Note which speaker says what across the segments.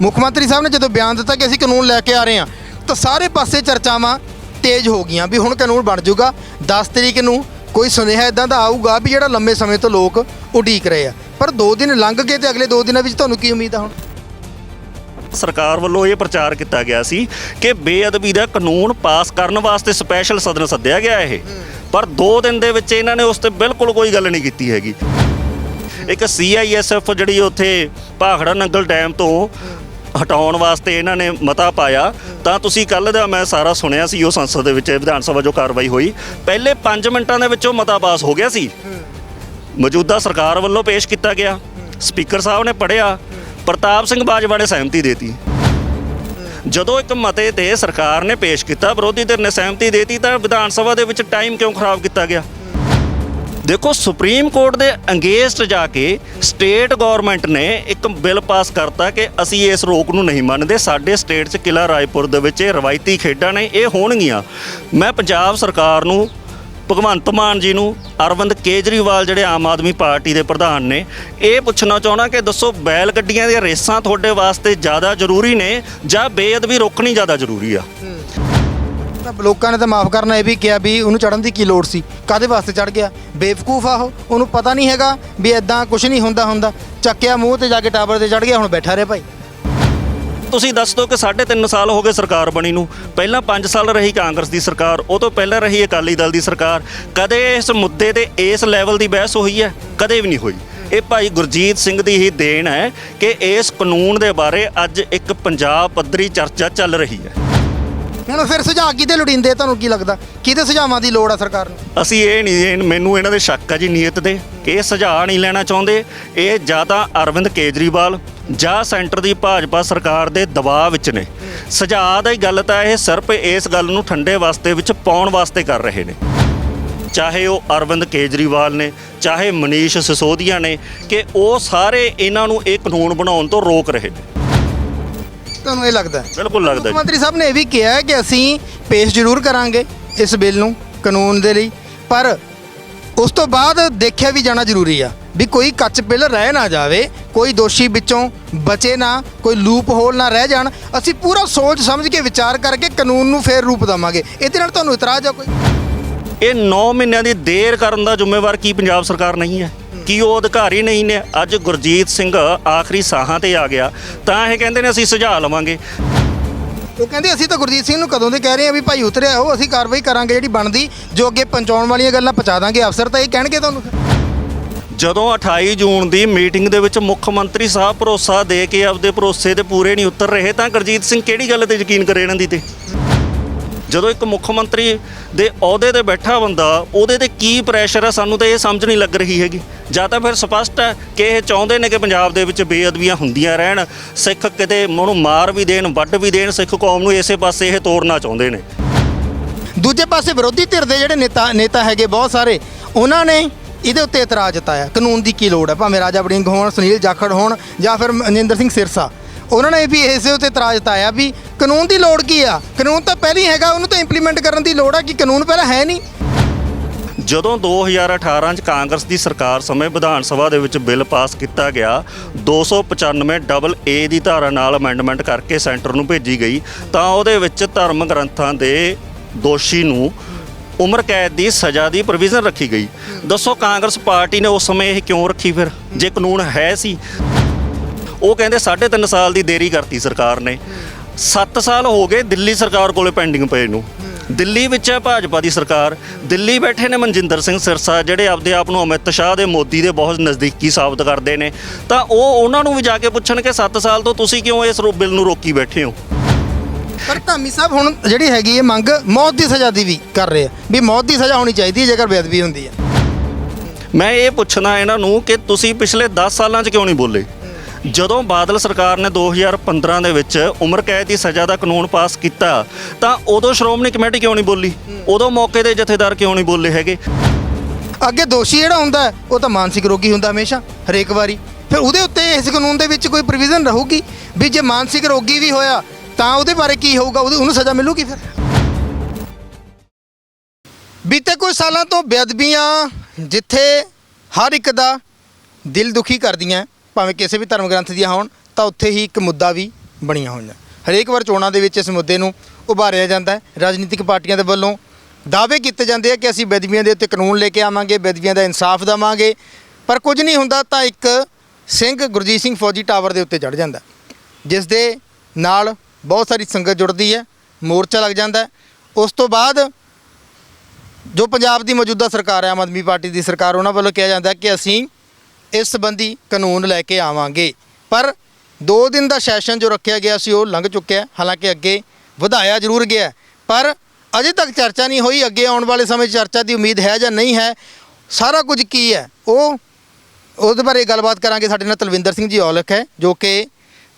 Speaker 1: ਮੁੱਖ ਮੰਤਰੀ ਸਾਹਿਬ ਨੇ ਜਦੋਂ ਬਿਆਨ ਦਿੱਤਾ ਕਿ ਅਸੀਂ ਕਾਨੂੰਨ ਲੈ ਕੇ ਆ ਰਹੇ ਹਾਂ, ਤਾਂ ਸਾਰੇ ਪਾਸੇ ਚਰਚਾਵਾਂ ਤੇਜ਼ ਹੋ ਗਈਆਂ ਵੀ ਹੁਣ ਕਾਨੂੰਨ ਬਣ ਜਾਊਗਾ। 10 ਤਰੀਕ ਨੂੰ ਕੋਈ ਸੁਨੇਹਾ ਇਦਾਂ ਦਾ ਆਊਗਾ ਵੀ ਜਿਹੜਾ ਲੰਮੇ ਸਮੇਂ ਤੋਂ ਲੋਕ ਉਡੀਕ ਰਹੇ ਆ। ਪਰ 2 ਦਿਨ ਲੰਘ ਗਏ ਤੇ ਅਗਲੇ 2 ਦਿਨਾਂ ਵਿੱਚ ਤੁਹਾਨੂੰ ਕੀ ਉਮੀਦ ਆ ਹੁਣ?
Speaker 2: ਸਰਕਾਰ ਵੱਲੋਂ ਇਹ ਪ੍ਰਚਾਰ ਕੀਤਾ ਗਿਆ ਸੀ ਕਿ ਬੇਅਦਬੀ ਦਾ ਕਾਨੂੰਨ ਪਾਸ ਕਰਨ ਵਾਸਤੇ ਸਪੈਸ਼ਲ ਸਦਨ ਸੱਦਿਆ ਗਿਆ ਇਹ। ਪਰ 2 ਦਿਨ ਦੇ ਵਿੱਚ ਇਹਨਾਂ ਨੇ ਉਸ ਤੇ ਬਿਲਕੁਲ ਕੋਈ ਗੱਲ ਨਹੀਂ ਕੀਤੀ ਹੈਗੀ। ਇੱਕ ਸੀਆਈਐਸਐਫ ਜਿਹੜੀ ਉੱਥੇ ਭਾਖੜਾ ਨੰਗਲ ਡੈਮ ਤੋਂ ਹਟਾਉਣ ਵਾਸਤੇ ਇਹਨਾਂ ਨੇ ਮਤਾ ਪਾਇਆ, ਤਾਂ ਤੁਸੀਂ ਕੱਲ ਦਾ ਮੈਂ ਸਾਰਾ ਸੁਣਿਆ ਸੀ, ਉਹ ਸੰਸਦ ਦੇ ਵਿੱਚ, ਵਿਧਾਨ ਸਭਾ ਜੋ ਕਾਰਵਾਈ ਹੋਈ, ਪਹਿਲੇ 5 ਮਿੰਟਾਂ ਦੇ ਵਿੱਚ ਉਹ ਮਤਾ ਪਾਸ ਹੋ ਗਿਆ ਸੀ। ਮੌਜੂਦਾ ਸਰਕਾਰ ਵੱਲੋਂ ਪੇਸ਼ ਕੀਤਾ ਗਿਆ। ਸਪੀਕਰ ਸਾਹਿਬ ਨੇ ਪੜ੍ਹਿਆ, ਪ੍ਰਤਾਪ ਸਿੰਘ ਬਾਜਵਾ ਨੇ ਸਹਿਮਤੀ ਦੇਤੀ। ਜਦੋਂ ਇੱਕ ਮਤੇ ਤੇ ਸਰਕਾਰ ਨੇ ਪੇਸ਼ ਕੀਤਾ, ਵਿਰੋਧੀ ਧਿਰ ਨੇ ਸਹਿਮਤੀ ਦੇਤੀ, ਤਾਂ ਵਿਧਾਨ ਸਭਾ ਦੇ ਵਿੱਚ ਟਾਈਮ ਕਿਉਂ ਖਰਾਬ ਕੀਤਾ ਗਿਆ? ਦੇਖੋ ਸੁਪਰੀਮ ਕੋਰਟ ਦੇ ਅੰਗੇਸਟ ਜਾ ਕੇ ਸਟੇਟ ਗਵਰਨਮੈਂਟ ਨੇ ਇੱਕ ਬਿੱਲ ਪਾਸ ਕਰਤਾ ਕਿ ਅਸੀਂ ਇਸ ਰੋਕ ਨੂੰ ਨਹੀਂ ਮੰਨਦੇ। ਸਾਡੇ ਸਟੇਟ 'ਚ ਕਿਲਾ ਰਾਏਪੁਰ ਦੇ ਵਿੱਚ ਇਹ ਰਵਾਇਤੀ ਖੇਡਾਂ ਨੇ, ਇਹ ਹੋਣਗੀਆਂ। ਮੈਂ ਪੰਜਾਬ ਸਰਕਾਰ ਨੂੰ, ਭਗਵੰਤ ਮਾਨ ਜੀ ਨੂੰ, ਅਰਵਿੰਦ ਕੇਜਰੀਵਾਲ ਜਿਹੜੇ ਆਮ ਆਦਮੀ ਪਾਰਟੀ ਦੇ ਪ੍ਰਧਾਨ ਨੇ, ਇਹ ਪੁੱਛਣਾ ਚਾਹਣਾ ਕਿ ਦੱਸੋ ਬੈਲ ਗੱਡੀਆਂ ਦੀਆਂ ਰੇਸਾਂ ਤੁਹਾਡੇ ਵਾਸਤੇ ਜ਼ਿਆਦਾ ਜ਼ਰੂਰੀ ਨੇ ਜਾਂ ਬੇਅਦਬੀ ਰੋਕਣੀ ਜ਼ਿਆਦਾ ਜ਼ਰੂਰੀ ਆ?
Speaker 1: ਤਾਂ ਲੋਕਾਂ ਨੇ ਤਾਂ ਮਾਫ ਕਰਨਾ ਇਹ ਵੀ ਕਿਹਾ ਵੀ ਉਹਨੂੰ ਚੜਨ ਦੀ ਕੀ ਲੋੜ ਸੀ? ਕਾਦੇ ਵਾਸਤੇ ਚੜ ਗਿਆ? ਬੇਵਕੂਫ ਆ ਉਹ। ਉਹਨੂੰ ਪਤਾ ਨਹੀਂ ਹੈਗਾ ਵੀ ਐਦਾਂ ਕੁਝ ਨਹੀਂ ਹੁੰਦਾ ਹੁੰਦਾ। ਚੱਕਿਆ ਮੂੰਹ ਤੇ ਜਾ ਕੇ ਟਾਵਰ ਤੇ ਚੜ ਗਿਆ, ਹੁਣ ਬੈਠਾ ਰਿਹਾ ਭਾਈ।
Speaker 2: ਤੁਸੀਂ ਦੱਸ ਦਿਓ ਕਿ 3.5 ਸਾਲ ਹੋ ਗਏ ਸਰਕਾਰ ਬਣੀ ਨੂੰ। ਪਹਿਲਾਂ 5 ਸਾਲ ਰਹੀ ਕਾਂਗਰਸ ਦੀ ਸਰਕਾਰ, ਉਹ ਤੋਂ ਪਹਿਲਾਂ ਰਹੀ ਅਕਾਲੀ ਦਲ ਦੀ ਸਰਕਾਰ। ਕਦੇ ਇਸ ਮੁੱਦੇ ਤੇ ਇਸ ਲੈਵਲ ਦੀ ਬਹਿਸ ਹੋਈ ਹੈ? ਕਦੇ ਵੀ ਨਹੀਂ ਹੋਈ। ਇਹ ਭਾਈ ਗੁਰਜੀਤ ਸਿੰਘ ਦੀ ਹੀ ਦੇਣ ਹੈ ਕਿ ਇਸ ਕਾਨੂੰਨ ਦੇ ਬਾਰੇ ਅੱਜ ਇੱਕ ਪੰਜਾਬ ਪੱਧਰੀ ਚਰਚਾ ਚੱਲ ਰਹੀ ਹੈ।
Speaker 1: ਹੁਣ ਫਿਰ ਸੁਝਾਅ ਕਿਹਦੇ ਲੋੜੀਂਦੇ ਤੁਹਾਨੂੰ ਕੀ ਲੱਗਦਾ? ਕਿਹਦੇ ਸੁਝਾਵਾਂ ਦੀ ਲੋੜ ਆ ਸਰਕਾਰ ਨੂੰ?
Speaker 2: ਅਸੀਂ ਇਹ ਨਹੀਂ, ਇਹ- ਮੈਨੂੰ ਇਹਨਾਂ ਦੇ ਸ਼ੱਕ ਆ ਜੀ ਨੀਅਤ ਦੇ ਇਹ ਸੁਝਾਅ ਨਹੀਂ ਲੈਣਾ ਚਾਹੁੰਦੇ। ਇਹ ਜਾਂ ਤਾਂ ਅਰਵਿੰਦ ਕੇਜਰੀਵਾਲ ਜਾਂ ਸੈਂਟਰ ਦੀ ਭਾਜਪਾ ਸਰਕਾਰ ਦੇ ਦਬਾਅ ਵਿੱਚ ਨੇ। ਸੁਝਾਅ ਦੀ ਗੱਲ ਤਾਂ ਇਹ ਸਿਰਫ ਇਸ ਗੱਲ ਨੂੰ ਠੰਡੇ ਵਾਸਤੇ ਵਿੱਚ ਪਾਉਣ ਵਾਸਤੇ ਕਰ ਰਹੇ ਨੇ। ਚਾਹੇ ਉਹ ਅਰਵਿੰਦ ਕੇਜਰੀਵਾਲ ਨੇ, ਚਾਹੇ ਮਨੀਸ਼ ਸਿਸੋਦੀਆ ਨੇ ਕਿ ਉਹ ਸਾਰੇ ਇਹਨਾਂ ਨੂੰ ਇਹ ਕਾਨੂੰਨ ਬਣਾਉਣ ਤੋਂ ਰੋਕ ਰਹੇ ਨੇ।
Speaker 1: ਤੁਹਾਨੂੰ ਇਹ ਲੱਗਦਾ ਹੈ?
Speaker 2: ਬਿਲਕੁਲ ਲੱਗਦਾ
Speaker 1: ਮੁੱਖ
Speaker 2: ਜੀ।
Speaker 1: ਮੰਤਰੀ ਸਾਹਿਬ ਨੇ ਇਹ ਵੀ ਕਿਹਾ ਹੈ ਕਿ ਅਸੀਂ ਪੇਸ਼ ਜ਼ਰੂਰ ਕਰਾਂਗੇ ਇਸ ਬਿੱਲ ਨੂੰ ਕਾਨੂੰਨ ਦੇ ਲਈ। ਪਰ ਉਸ ਤੋਂ ਬਾਅਦ ਦੇਖਿਆ ਵੀ ਜਾਣਾ ਜ਼ਰੂਰੀ ਆ ਵੀ ਕੋਈ ਕੱਚ ਬਿੱਲ ਰਹਿ ਨਾ ਜਾਵੇ ਕੋਈ ਦੋਸ਼ੀ ਵਿੱਚੋਂ ਬਚੇ ਨਾ ਕੋਈ ਲੂਪ ਹੋਲ ਨਾ ਰਹਿ ਜਾਣ। ਅਸੀਂ ਪੂਰਾ ਸੋਚ ਸਮਝ ਕੇ ਵਿਚਾਰ ਕਰਕੇ ਕਾਨੂੰਨ ਨੂੰ ਫੇਰ ਰੂਪ ਦੇਵਾਂਗੇ। ਇਹਦੇ ਨਾਲ ਤੁਹਾਨੂੰ ਇਤਰਾਜ਼ ਆ ਕੋਈ?
Speaker 2: ਇਹ 9 ਮਹੀਨਿਆਂ ਦੀ ਦੇਰ ਕਰਨ ਦਾ ਜ਼ਿੰਮੇਵਾਰ ਕੀ ਪੰਜਾਬ ਸਰਕਾਰ ਨਹੀਂ ਹੈ? ਕੀ ਉਹ ਅਧਿਕਾਰੀ ਨਹੀਂ ਨੇ? ਅੱਜ ਗੁਰਜੀਤ ਸਿੰਘ ਆਖਰੀ ਸਾਹਾਂ ਤੇ ਆ ਗਿਆ। ਤਾਂ ਇਹ ਕਹਿੰਦੇ ਨੇ ਅਸੀਂ ਸੁਝਾਅ ਲਵਾਂਗੇ।
Speaker 1: ਉਹ ਕਹਿੰਦੇ ਅਸੀਂ ਤਾਂ ਗੁਰਜੀਤ ਸਿੰਘ ਨੂੰ ਕਦੋਂ ਦੇ ਕਹਿ ਰਹੇ ਆ ਵੀ ਭਾਈ ਉਤਰਿਆ ਹੋ ਅਸੀਂ ਕਾਰਵਾਈ ਕਰਾਂਗੇ ਜਿਹੜੀ ਬਣਦੀ ਜੋ ਅੱਗੇ ਪਹੁੰਚਾਉਣ ਵਾਲੀਆਂ ਗੱਲਾਂ ਪਹੁੰਚਾ ਦਾਂਗੇ ਅਫਸਰ ਤਾਂ ਇਹ ਕਹਿਣਗੇ ਤੁਹਾਨੂੰ
Speaker 2: ਜਦੋਂ 28 ਜੂਨ ਦੀ ਮੀਟਿੰਗ ਦੇ ਵਿੱਚ ਮੁੱਖ ਮੰਤਰੀ ਸਾਹਿਬ ਭਰੋਸਾ ਦੇ ਕੇ ਆਪਦੇ ਭਰੋਸੇ ਤੇ ਪੂਰੇ ਨਹੀਂ ਉਤਰ ਰਹੇ ਤਾਂ ਗੁਰਜੀਤ ਸਿੰਘ ਕਿਹੜੀ ਗੱਲ ਤੇ ਯਕੀਨ ਕਰੇ ਇਹਨਾਂ ਦੀ ਤੇ? ਜਦੋਂ ਇੱਕ ਮੁੱਖ ਮੰਤਰੀ ਦੇ ਅਹੁਦੇ ਤੇ ਬੈਠਾ ਬੰਦਾ, ਉਹਦੇ ਤੇ ਕੀ ਪ੍ਰੈਸ਼ਰ ਹੈ ਸਾਨੂੰ ਤਾਂ ਇਹ ਸਮਝ ਨਹੀਂ ਲੱਗ ਰਹੀ ਹੈਗੀ। ਜਾਂ ਤਾਂ ਫਿਰ ਸਪਸ਼ਟ ਹੈ ਕਿ ਇਹ ਚਾਹੁੰਦੇ ਨੇ ਕਿ ਪੰਜਾਬ ਦੇ ਵਿੱਚ ਬੇਅਦਬੀਆਂ ਹੁੰਦੀਆਂ ਰਹਿਣ, ਸਿੱਖ ਕਿਤੇ ਉਹਨੂੰ ਮਾਰ ਵੀ ਦੇਣ, ਵੱਢ ਵੀ ਦੇਣ, ਸਿੱਖ ਕੌਮ ਨੂੰ ਇਸੇ ਪਾਸੇ ਇਹ ਤੋੜਨਾ ਚਾਹੁੰਦੇ ਨੇ।
Speaker 1: ਦੂਜੇ ਪਾਸੇ ਵਿਰੋਧੀ ਧਿਰ ਦੇ ਜਿਹੜੇ ਨੇਤਾ ਨੇਤਾ ਹੈਗੇ ਬਹੁਤ ਸਾਰੇ, ਉਹਨਾਂ ਨੇ ਇਹਦੇ ਉੱਤੇ ਇਤਰਾਜ਼ ਜਤਾਇਆ। ਕਾਨੂੰਨ ਦੀ ਕੀ ਲੋੜ ਹੈ ਭਾਵੇਂ ਰਾਜਾ ਵੜਿੰਗ ਹੋਣ, ਸੁਨੀਲ ਜਾਖੜ ਹੋਣ, ਜਾਂ ਫਿਰ ਮਨਿੰਦਰ ਸਿੰਘ ਸਿਰਸਾ। ਉਹਨਾਂ ਨੇ ਵੀ ਇਸੇ ਉੱਤੇ ਇਤਰਾਜ਼ ਜਤਾਇਆ ਵੀ ਕਾਨੂੰਨ ਦੀ ਲੋੜ ਕੀ ਆ? ਕਾਨੂੰਨ ਤਾਂ ਪਹਿਲਾਂ ਹੀ ਹੈਗਾ, ਉਹਨੂੰ ਤਾਂ ਇੰਪਲੀਮੈਂਟ ਕਰਨ ਦੀ ਲੋੜ ਆ ਕਿ ਕਾਨੂੰਨ ਪਹਿਲਾਂ ਹੈ ਨਹੀਂ।
Speaker 2: ਜਦੋਂ 2018 ਚ ਕਾਂਗਰਸ ਦੀ ਸਰਕਾਰ ਸਮੇਂ ਵਿਧਾਨ ਸਭਾ ਦੇ ਵਿੱਚ ਬਿੱਲ ਪਾਸ ਕੀਤਾ ਗਿਆ 295 ਡਬਲ ਏ ਦੀ ਧਾਰਾ ਨਾਲ ਅਮੈਂਡਮੈਂਟ ਕਰਕੇ ਸੈਂਟਰ ਨੂੰ ਭੇਜੀ ਗਈ, ਤਾਂ ਉਹਦੇ ਵਿੱਚ ਧਰਮ ਗ੍ਰੰਥਾਂ ਦੇ ਦੋਸ਼ੀ ਨੂੰ ਉਮਰ ਕੈਦ ਦੀ ਸਜ਼ਾ ਦੀ ਪ੍ਰੋਵੀਜ਼ਨ ਰੱਖੀ ਗਈ। ਦੱਸੋ ਕਾਂਗਰਸ ਪਾਰਟੀ ਨੇ ਉਸ ਸਮੇਂ ਇਹ ਕਿਉਂ ਰੱਖੀ ਫਿਰ? ਜੇ ਕਾਨੂੰਨ ਹੈ ਸੀ। ਉਹ ਕਹਿੰਦੇ 3.5 ਸਾਲ ਦੀ ਦੇਰੀ ਕਰਤੀ ਸਰਕਾਰ ਨੇ। 7 ਸਾਲ ਹੋ ਗਏ ਦਿੱਲੀ ਸਰਕਾਰ ਕੋਲੇ ਪੈਂਡਿੰਗ ਪਏ ਨੂੰ। ਦਿੱਲੀ ਵਿੱਚ ਹੈ ਭਾਜਪਾ ਦੀ ਸਰਕਾਰ। ਦਿੱਲੀ ਬੈਠੇ ਨੇ ਮਨਜਿੰਦਰ ਸਿੰਘ ਸਿਰਸਾ ਜਿਹੜੇ ਆਪਦੇ ਆਪ ਨੂੰ ਅਮਿਤ ਸ਼ਾਹ ਦੇ ਮੋਦੀ ਦੇ ਬਹੁਤ ਨਜ਼ਦੀਕੀ ਸਾਬਤ ਕਰਦੇ ਨੇ। ਤਾਂ ਉਹ ਉਹਨਾਂ ਨੂੰ ਵੀ ਜਾ ਕੇ ਪੁੱਛਣ ਕਿ 7 ਸਾਲ ਤੋਂ ਤੁਸੀਂ ਕਿਉਂ ਇਸ ਬਿੱਲ ਨੂੰ ਰੋਕੀ ਬੈਠੇ ਹੋ?
Speaker 1: ਪਰ ਧਾਮੀ ਸਾਹਿਬ ਹੁਣ ਜਿਹੜੀ ਹੈਗੀ ਇਹ ਮੰਗ ਮੌਤ ਦੀ ਸਜ਼ਾ ਦੀ ਵੀ ਕਰ ਰਹੇ ਆ। ਵੀ ਮੌਤ ਦੀ ਸਜ਼ਾ ਹੋਣੀ ਚਾਹੀਦੀ ਹੈ ਜੇਕਰ ਬੇਅਦਬੀ ਹੁੰਦੀ ਹੈ।
Speaker 2: ਮੈਂ ਇਹ ਪੁੱਛਣਾ ਇਹਨਾਂ ਨੂੰ ਕਿ ਤੁਸੀਂ ਪਿਛਲੇ 10 ਸਾਲਾਂ 'ਚ ਕਿਉਂ ਨਹੀਂ ਬੋਲੇ? ਜਦੋਂ ਬਾਦਲ ਸਰਕਾਰ ਨੇ 2015 ਦੇ ਵਿੱਚ ਉਮਰ ਕੈਦ ਦੀ ਸਜ਼ਾ ਦਾ ਕਾਨੂੰਨ ਪਾਸ ਕੀਤਾ, ਤਾਂ ਉਦੋਂ ਸ਼੍ਰੋਮਣੀ ਕਮੇਟੀ ਕਿਉਂ ਨਹੀਂ ਬੋਲੀ? ਉਦੋਂ ਮੌਕੇ ਦੇ ਜਥੇਦਾਰ ਕਿਉਂ ਨਹੀਂ ਬੋਲੇ ਹੈਗੇ?
Speaker 1: ਅੱਗੇ ਦੋਸ਼ੀ ਜਿਹੜਾ ਹੁੰਦਾ, ਉਹ ਤਾਂ ਮਾਨਸਿਕ ਰੋਗੀ ਹੁੰਦਾ ਹਮੇਸ਼ਾ, ਹਰੇਕ ਵਾਰੀ। ਫਿਰ ਉਹਦੇ ਉੱਤੇ ਇਸ ਕਾਨੂੰਨ ਦੇ ਵਿੱਚ ਕੋਈ ਪ੍ਰੋਵੀਜ਼ਨ ਰਹੂਗੀ? ਵੀ ਜੇ ਮਾਨਸਿਕ ਰੋਗੀ ਵੀ ਹੋਇਆ, ਤਾਂ ਉਹਦੇ ਬਾਰੇ ਕੀ ਹੋਊਗਾ? ਉਹਦੇ ਉਹਨੂੰ ਸਜ਼ਾ ਮਿਲੂਗੀ ਫਿਰ? ਬੀਤੇ ਕੁਝ ਸਾਲਾਂ ਤੋਂ ਬੇਅਦਬੀਆਂ ਜਿੱਥੇ ਹਰ ਇੱਕ ਦਾ ਦਿਲ ਦੁਖੀ ਕਰਦੀਆਂ ਭਾਵੇਂ ਕਿਸੇ ਵੀ ਧਰਮ ਗ੍ਰੰਥ ਦੀਆਂ ਹੋਣ, ਤਾਂ ਉੱਥੇ ਹੀ ਇੱਕ ਮੁੱਦਾ ਵੀ ਬਣੀਆਂ ਹੋਈਆਂ। ਹਰੇਕ ਵਾਰ ਚੋਣਾਂ ਦੇ ਵਿੱਚ ਇਸ ਮੁੱਦੇ ਨੂੰ ਉਭਾਰਿਆ ਜਾਂਦਾ ਹੈ। ਰਾਜਨੀਤਿਕ ਪਾਰਟੀਆਂ ਦੇ ਵੱਲੋਂ ਦਾਅਵੇ ਕੀਤੇ ਜਾਂਦੇ ਆ ਕਿ ਅਸੀਂ ਬੇਦਬੀਆਂ ਦੇ ਉੱਤੇ ਕਾਨੂੰਨ ਲੈ ਕੇ ਆਵਾਂਗੇ ਬੇਦਬੀਆਂ ਦਾ ਇਨਸਾਫ ਦੇਵਾਂਗੇ, ਪਰ ਕੁਝ ਨਹੀਂ ਹੁੰਦਾ ਤਾਂ ਇੱਕ ਸਿੰਘ ਗੁਰਜੀਤ ਸਿੰਘ ਫੌਜੀ ਟਾਵਰ ਦੇ ਉੱਤੇ ਚੜ ਜਾਂਦਾ ਜਿਸ ਦੇ ਨਾਲ ਬਹੁਤ ਸਾਰੀ ਸੰਗਤ ਜੁੜਦੀ ਹੈ, ਮੋਰਚਾ ਲੱਗ ਜਾਂਦਾ ਉਸ ਤੋਂ ਬਾਅਦ ਜੋ ਪੰਜਾਬ ਦੀ ਮੌਜੂਦਾ ਸਰਕਾਰ ਹੈ, ਆਮ ਆਦਮੀ ਪਾਰਟੀ ਦੀ ਸਰਕਾਰ, ਉਹਨਾਂ ਵੱਲੋਂ ਕਿਹਾ ਜਾਂਦਾ ਕਿ ਅਸੀਂ ਇਸ ਸੰਬੰਧੀ ਕਾਨੂੰਨ ਲੈ ਕੇ ਆਵਾਂਗੇ। ਪਰ 2 ਦਿਨ ਦਾ ਸੈਸ਼ਨ ਜੋ ਰੱਖਿਆ ਗਿਆ ਸੀ, ਉਹ ਲੰਘ ਚੁੱਕਿਆ ਹਾਲਾਂਕਿ ਅੱਗੇ ਵਧਾਇਆ ਜ਼ਰੂਰ ਗਿਆ ਪਰ ਅਜੇ ਤੱਕ ਚਰਚਾ ਨਹੀਂ ਹੋਈ, ਅੱਗੇ ਆਉਣ ਵਾਲੇ ਸਮੇਂ 'ਚ ਚਰਚਾ ਦੀ ਉਮੀਦ ਹੈ ਜਾਂ ਨਹੀਂ ਹੈ। ਸਾਰਾ ਕੁਝ ਕੀ ਹੈ? ਉਹ, ਉਹਦੇ ਬਾਰੇ ਗੱਲਬਾਤ ਕਰਾਂਗੇ। ਸਾਡੇ ਨਾਲ ਤਲਵਿੰਦਰ ਸਿੰਘ ਜੀ ਔਲਖ ਹੈ, ਜੋ ਕਿ,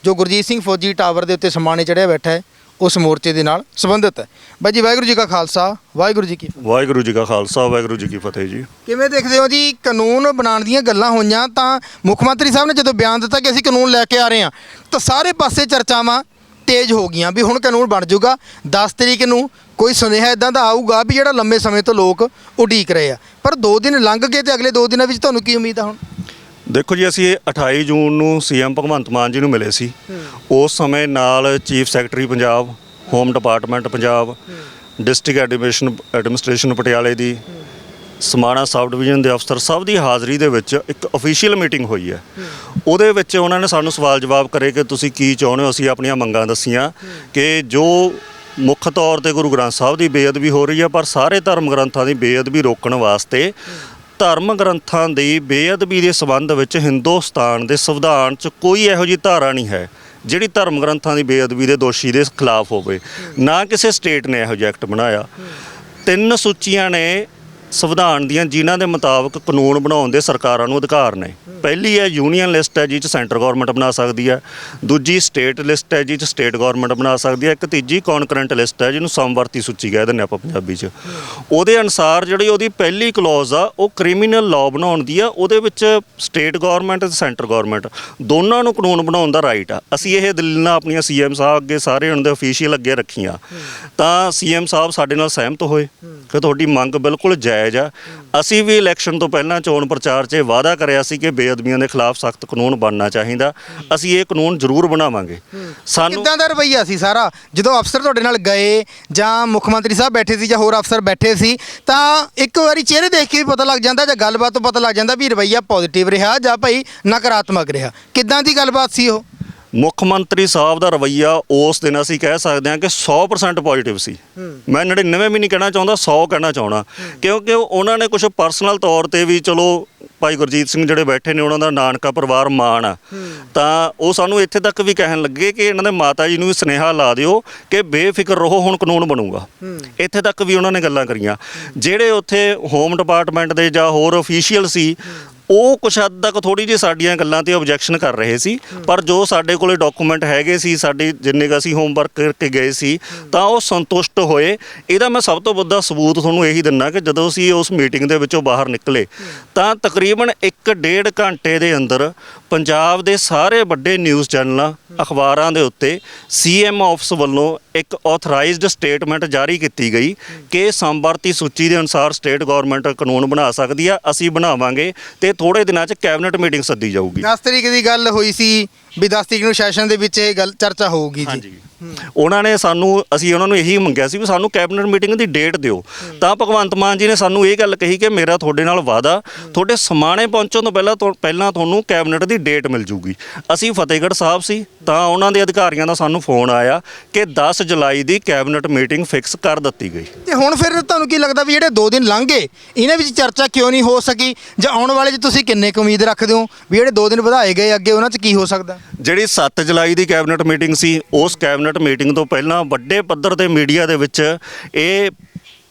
Speaker 1: ਜੋ ਗੁਰਜੀਤ ਸਿੰਘ ਫੌਜੀ ਟਾਵਰ ਦੇ ਉੱਤੇ ਸਮਾਣੇ ਚੜਿਆ ਬੈਠਾ ਹੈ। ਉਸ ਮੋਰਚੇ ਦੇ ਨਾਲ ਸੰਬੰਧਿਤ ਹੈ। ਬਾਈ ਜੀ ਵਾਹਿਗੁਰੂ ਜੀ ਕਾ ਖਾਲਸਾ ਵਾਹਿਗੁਰੂ ਜੀ ਕੀ ਫਤਿਹ।
Speaker 2: ਵਾਹਿਗੁਰੂ ਜੀ ਕਾ ਖਾਲਸਾ ਵਾਹਿਗੁਰੂ ਜੀ ਕੀ ਫਤਿਹ ਜੀ।
Speaker 1: ਕਿਵੇਂ ਦੇਖਦੇ ਹੋ ਜੀ ਕਾਨੂੰਨ ਬਣਾਉਣ ਦੀਆਂ ਗੱਲਾਂ ਹੋਈਆਂ? ਤਾਂ ਮੁੱਖ ਮੰਤਰੀ ਸਾਹਿਬ ਨੇ ਜਦੋਂ ਬਿਆਨ ਦਿੱਤਾ ਕਿ ਅਸੀਂ ਕਾਨੂੰਨ ਲੈ ਕੇ ਆ ਰਹੇ ਹਾਂ ਤਾਂ ਸਾਰੇ ਪਾਸੇ ਚਰਚਾਵਾਂ ਤੇਜ਼ ਹੋ ਗਈਆਂ ਵੀ ਹੁਣ ਕਾਨੂੰਨ ਬਣ ਜਾਊਗਾ। 10 ਤਰੀਕ ਨੂੰ ਕੋਈ ਸੁਨੇਹਾ ਇਦਾਂ ਦਾ ਆਊਗਾ ਵੀ ਜਿਹੜਾ ਲੰਮੇ ਸਮੇਂ ਤੋਂ ਲੋਕ ਉਡੀਕ ਰਹੇ ਆ। ਪਰ 2 ਦਿਨ ਲੰਘ ਗਏ ਤੇ ਅਗਲੇ 2 ਦਿਨਾਂ ਵਿੱਚ ਤੁਹਾਨੂੰ ਕੀ ਉਮੀਦ ਆ ਹੁਣ?
Speaker 2: ਦੇਖੋ ਜੀ, ਅਸੀਂ ਇਹ 28 ਜੂਨ ਨੂੰ ਸੀਐਮ ਭਗਵੰਤ ਮਾਨ ਜੀ ਨੂੰ ਮਿਲੇ ਸੀ। ਉਸ ਸਮੇਂ ਨਾਲ chief secretary Punjab, home department Punjab, district administration administration ਪਟਿਆਲੇ ਦੀ, ਸਮਾਣਾ ਸਬ ਡਿਵੀਜ਼ਨ ਦੇ ਅਫਸਰ ਸਭ ਦੀ ਹਾਜ਼ਰੀ ਦੇ ਵਿੱਚ ਇੱਕ ਅਫੀਸ਼ੀਅਲ ਮੀਟਿੰਗ ਹੋਈ ਹੈ। ਉਹਦੇ ਵਿੱਚ ਉਹਨਾਂ ਨੇ ਸਾਨੂੰ ਸਵਾਲ ਜਵਾਬ ਕਰੇ ਕਿ ਤੁਸੀਂ ਕੀ ਚਾਹੁੰਦੇ ਹੋ? ਅਸੀਂ ਆਪਣੀਆਂ ਮੰਗਾਂ ਦੱਸੀਆਂ ਕਿ ਜੋ ਮੁੱਖ ਤੌਰ ਤੇ ਗੁਰੂ ਗ੍ਰੰਥ ਸਾਹਿਬ ਦੀ ਬੇਅਦਬੀ ਹੋ ਰਹੀ ਹੈ, ਪਰ ਸਾਰੇ ਧਰਮ ਗ੍ਰੰਥਾਂ ਦੀ ਬੇਅਦਬੀ ਰੋਕਣ ਵਾਸਤੇ ਧਰਮ ਗ੍ਰੰਥਾਂ ਦੀ ਬੇਅਦਬੀ ਦੇ ਸਬੰਧ ਵਿੱਚ ਹਿੰਦੁਸਤਾਨ ਦੇ ਸੰਵਿਧਾਨ 'ਚ ਕੋਈ ਇਹੋ ਜਿਹੀ ਧਾਰਾ ਨਹੀਂ ਹੈ, ਜਿਹੜੀ ਧਰਮ ਗ੍ਰੰਥਾਂ ਦੀ ਬੇਅਦਬੀ ਦੇ ਦੋਸ਼ੀ ਦੇ ਖਿਲਾਫ ਹੋਵੇ। ਨਾ ਕਿਸੇ ਸਟੇਟ ਨੇ ਇਹੋ ਜਿਹਾ ਐਕਟ ਬਣਾਇਆ। ਤਿੰਨ ਸੂਚੀਆਂ ਨੇ ਸੰਵਿਧਾਨ ਦੀਆਂ ਜਿਨ੍ਹਾਂ ਦੇ ਮੁਤਾਬਕ ਕਾਨੂੰਨ ਬਣਾਉਣ ਦੇ ਸਰਕਾਰਾਂ ਨੂੰ ਅਧਿਕਾਰ ਨੇ। ਪਹਿਲੀ ਹੈ ਯੂਨੀਅਨ ਲਿਸਟ ਹੈ ਜਿਹ 'ਚ ਸੈਂਟਰ ਗਵਰਨਮੈਂਟ ਬਣਾ ਸਕਦੀ ਹੈ। ਦੂਜੀ ਸਟੇਟ ਲਿਸਟ ਹੈ ਜਿਹ 'ਚ ਸਟੇਟ ਗਵਰਨਮੈਂਟ ਬਣਾ ਸਕਦੀ ਹੈ। ਇੱਕ ਤੀਜੀ ਕੌਨਕਰੈਂਟ ਲਿਸਟ ਹੈ ਜਿਹਨੂੰ ਸਮਵਰਤੀ ਸੂਚੀ ਕਹਿ ਦਿੰਦੇ ਆਪਾਂ ਪੰਜਾਬੀ 'ਚ। ਉਹਦੇ ਅਨੁਸਾਰ ਜਿਹੜੀ ਉਹਦੀ ਪਹਿਲੀ ਕਲੌਜ਼ ਆ, ਉਹ ਕ੍ਰਿਮੀਨਲ ਲਾਅ ਬਣਾਉਣ ਦੀ ਆ। ਉਹਦੇ ਵਿੱਚ ਸਟੇਟ ਗਵਰਨਮੈਂਟ ਤੇ ਸੈਂਟਰ ਗਵਰਨਮੈਂਟ ਦੋਨਾਂ ਨੂੰ ਕਾਨੂੰਨ ਬਣਾਉਣ ਦਾ ਰਾਈਟ ਆ। ਅਸੀਂ ਇਹ ਦਲੀਲਾਂ ਆਪਣੀਆਂ ਸੀਐਮ ਸਾਹਿਬ ਅੱਗੇ ਸਾਰੇ ਉਹਨਾਂ ਦੇ ਅਫੀਸ਼ੀਅਲ ਅੱਗੇ ਰੱਖੀਆਂ। ਤਾਂ ਸੀਐਮ ਸਾਹਿਬ ਸਾਡੇ ਨਾਲ ਸਹਿਮਤ ਹੋਏ। ਕਿ ਤੁਹਾਡੀ ਮੰਗ ਬਿਲਕੁਲ ਜਾਇਜ਼ ਆ। ਅਸੀਂ ਵੀ ਇਲੈਕਸ਼ਨ ਤੋਂ ਪਹਿਲਾਂ ਚੋਣ ਪ੍ਰਚਾਰ 'ਚ ਇਹ ਵਾਅਦਾ ਕਰਿਆ ਸੀ ਕਿ ਬੇਅਦਬੀਆਂ ਦੇ ਖਿਲਾਫ ਸਖਤ ਕਾਨੂੰਨ ਬਣਨਾ ਚਾਹੀਦਾ। ਅਸੀਂ ਇਹ ਕਾਨੂੰਨ ਜ਼ਰੂਰ ਬਣਾਵਾਂਗੇ। ਸਾਨੂੰ
Speaker 1: ਕਿੱਦਾਂ ਦਾ ਰਵਈਆ ਸੀ ਸਾਰਾ? ਜਦੋਂ ਅਫਸਰ ਤੁਹਾਡੇ ਨਾਲ ਗਏ ਜਾਂ ਮੁੱਖ ਮੰਤਰੀ ਸਾਹਿਬ ਬੈਠੇ ਸੀ ਜਾਂ ਹੋਰ ਅਫਸਰ ਬੈਠੇ ਸੀ, ਤਾਂ ਇੱਕ ਵਾਰੀ ਚਿਹਰੇ ਦੇਖ ਕੇ ਵੀ ਪਤਾ ਲੱਗ ਜਾਂਦਾ ਜਾਂ ਗੱਲਬਾਤ ਤੋਂ ਪਤਾ ਲੱਗ ਜਾਂਦਾ ਵੀ ਰਵਈਆ ਪੋਜ਼ਿਟਿਵ ਰਿਹਾ ਜਾਂ ਭਾਈ ਨਕਾਰਾਤਮਕ ਰਿਹਾ। ਕਿੱਦਾਂ ਦੀ ਗੱਲਬਾਤ ਸੀ ਉਹ?
Speaker 2: ਮੁੱਖ ਮੰਤਰੀ ਸਾਹਿਬ ਦਾ ਰਵੱਈਆ ਉਸ ਦਿਨ ਅਸੀਂ ਕਹਿ ਸਕਦੇ ਹਾਂ ਕਿ 100% ਪੋਜ਼ਿਟਿਵ ਸੀ। ਮੈਂ 99 ਵੀ ਨਹੀਂ ਕਹਿਣਾ ਚਾਹੁੰਦਾ 100 ਕਹਿਣਾ ਚਾਹਣਾ ਕਿਉਂਕਿ ਉਹ- ਉਹਨਾਂ ਨੇ ਕੁਝ ਪਰਸਨਲ ਤੌਰ ਤੇ ਵੀ ਚਲੋ ਭਾਈ ਗੁਰਜੀਤ ਸਿੰਘ ਜਿਹੜੇ ਬੈਠੇ ਨੇ ਉਹਨਾਂ ਦਾ ਨਾਨਕਾ ਪਰਿਵਾਰ ਮਾਣ ਆ। ਤਾਂ ਉਹ ਸਾਨੂੰ ਇੱਥੇ ਤੱਕ ਵੀ ਕਹਿਣ ਲੱਗੇ ਕਿ ਇਹਨਾਂ ਦੇ ਮਾਤਾ ਜੀ ਨੂੰ ਵੀ ਸੁਨੇਹਾ ਲਾ ਦਿਓ ਕਿ ਬੇਫਿਕਰ ਰਹੋ ਹੁਣ ਕਾਨੂੰਨ ਬਣੂਗਾ। ਇੱਥੇ ਤੱਕ ਵੀ ਉਹਨਾਂ ਨੇ ਗੱਲਾਂ ਕਰੀਆਂ। ਜਿਹੜੇ ਉੱਥੇ ਹੋਮ ਡਿਪਾਰਟਮੈਂਟ ਦੇ ਜਾਂ ਹੋਰ ਅਫੀਸ਼ੀਅਲ ਸੀ ਉਹ ਕੁਛ ਹੱਦ ਤੱਕ ਥੋੜੀ ਜਿਹੀ ਸਾਡੀਆਂ ਗੱਲਾਂ ਤੇ ਆਬਜੈਕਸ਼ਨ ਕਰ ਰਹੇ ਸੀ, ਪਰ ਜੋ ਸਾਡੇ ਕੋਲੇ ਡਾਕੂਮੈਂਟ ਹੈਗੇ ਸੀ, ਸਾਡੀ ਜਿੰਨੇ ਕੁ ਅਸੀਂ ਹੋਮਵਰਕ ਕਰਕੇ ਗਏ ਸੀ, ਤਾਂ ਉਹ ਸੰਤੁਸ਼ਟ ਹੋਏ। ਇਹਦਾ ਮੈਂ ਸਭ ਤੋਂ ਵੱਡਾ ਸਬੂਤ ਤੁਹਾਨੂੰ ਇਹੀ ਦਿੰਨਾ ਕਿ ਜਦੋਂ ਅਸੀਂ ਉਸ ਮੀਟਿੰਗ ਦੇ ਵਿੱਚੋਂ ਬਾਹਰ ਨਿਕਲੇ, ਤਾਂ ਤਕਰੀਬਨ 1.5 ਘੰਟੇ ਦੇ ਅੰਦਰ ਪੰਜਾਬ ਦੇ ਸਾਰੇ ਵੱਡੇ ਨਿਊਜ਼ ਚੈਨਲਾਂ ਅਖਬਾਰਾਂ ਦੇ ਉੱਤੇ ਸੀਐਮ ਆਫਿਸ ਵੱਲੋਂ ਇੱਕ ਆਥੋਰਾਈਜ਼ਡ ਸਟੇਟਮੈਂਟ ਜਾਰੀ ਕੀਤੀ ਗਈ ਕਿ ਸੰਵਰਤੀ ਸੂਚੀ ਦੇ ਅਨੁਸਾਰ ਸਟੇਟ ਗਵਰਨਮੈਂਟ ਕਾਨੂੰਨ ਬਣਾ ਸਕਦੀ ਆ, ਅਸੀਂ ਬਣਾਵਾਂਗੇ ਤੇ ਥੋੜੇ ਦਿਨਾਂ 'ਚ ਕੈਬਨਿਟ ਮੀਟਿੰਗ ਸੱਦੀ ਜਾਊਗੀ।
Speaker 1: 10 ਤਰੀਕ ਦੀ ਗੱਲ ਹੋਈ ਸੀ ਵੀ 10 ਤਰੀਕ ਨੂੰ ਸੈਸ਼ਨ ਦੇ ਵਿੱਚ ਇਹ ਗੱਲ ਚਰਚਾ ਹੋਊਗੀ ਜੀ।
Speaker 2: ਹਾਂਜੀ। ਉਹਨਾਂ ਨੇ ਸਾਨੂੰ ਅਸੀਂ ਉਹਨਾਂ ਨੂੰ ਇਹੀ ਮੰਗਿਆ ਸੀ ਵੀ ਸਾਨੂੰ ਕੈਬਨਿਟ ਮੀਟਿੰਗ ਦੀ ਡੇਟ ਦਿਓ। ਤਾਂ ਭਗਵੰਤ ਮਾਨ ਜੀ ਨੇ ਸਾਨੂੰ ਇਹ ਗੱਲ ਕਹੀ ਕਿ ਮੇਰਾ ਤੁਹਾਡੇ ਨਾਲ ਵਾਅਦਾ ਤੁਹਾਡੇ ਸਮਾਣੇ ਪਹੁੰਚਣ ਤੋਂ ਪਹਿਲਾਂ ਤੋਂ ਪਹਿਲਾਂ ਤੁਹਾਨੂੰ ਕੈਬਨਿਟ ਦੀ ਡੇਟ ਮਿਲ ਜੂਗੀ। ਅਸੀਂ ਫਤਿਹਗੜ੍ਹ ਸਾਹਿਬ ਸੀ ਤਾਂ ਉਹਨਾਂ ਦੇ ਅਧਿਕਾਰੀਆਂ ਦਾ ਸਾਨੂੰ ਫੋਨ ਆਇਆ ਕਿ 10 ਜੁਲਾਈ ਦੀ ਕੈਬਨਿਟ ਮੀਟਿੰਗ ਫਿਕਸ ਕਰ ਦਿੱਤੀ ਗਈ।
Speaker 1: ਤੇ ਹੁਣ ਫਿਰ ਤੁਹਾਨੂੰ ਕੀ ਲੱਗਦਾ ਵੀ ਜਿਹੜੇ 2 ਦਿਨ ਲੰਘ ਗਏ ਇਹਨਾਂ ਵਿੱਚ ਚਰਚਾ ਕਿਉਂ ਨਹੀਂ ਹੋ ਸਕੀ? ਜਾਂ ਆਉਣ ਵਾਲੇ 'ਚ ਤੁਸੀਂ ਕਿੰਨੇ ਕੁ ਉਮੀਦ ਰੱਖਦੇ ਹੋ ਵੀ ਜਿਹੜੇ 2 ਦਿਨ ਵਧਾਏ ਗਏ ਅੱਗੇ ਉਹਨਾਂ 'ਚ ਕੀ ਹੋ ਸਕਦਾ?
Speaker 2: ਜਿਹੜੀ 7 ਜੁਲਾਈ ਦੀ ਕੈਬਨਿਟ ਮੀਟਿੰਗ ਸੀ, ਉਸ ਕੈਬਨਿਟ ਮੀਟਿੰਗ ਤੋਂ ਪਹਿਲਾਂ ਵੱਡੇ ਪੱਧਰ ਤੇ ਮੀਡੀਆ ਦੇ ਵਿੱਚ ਇਹ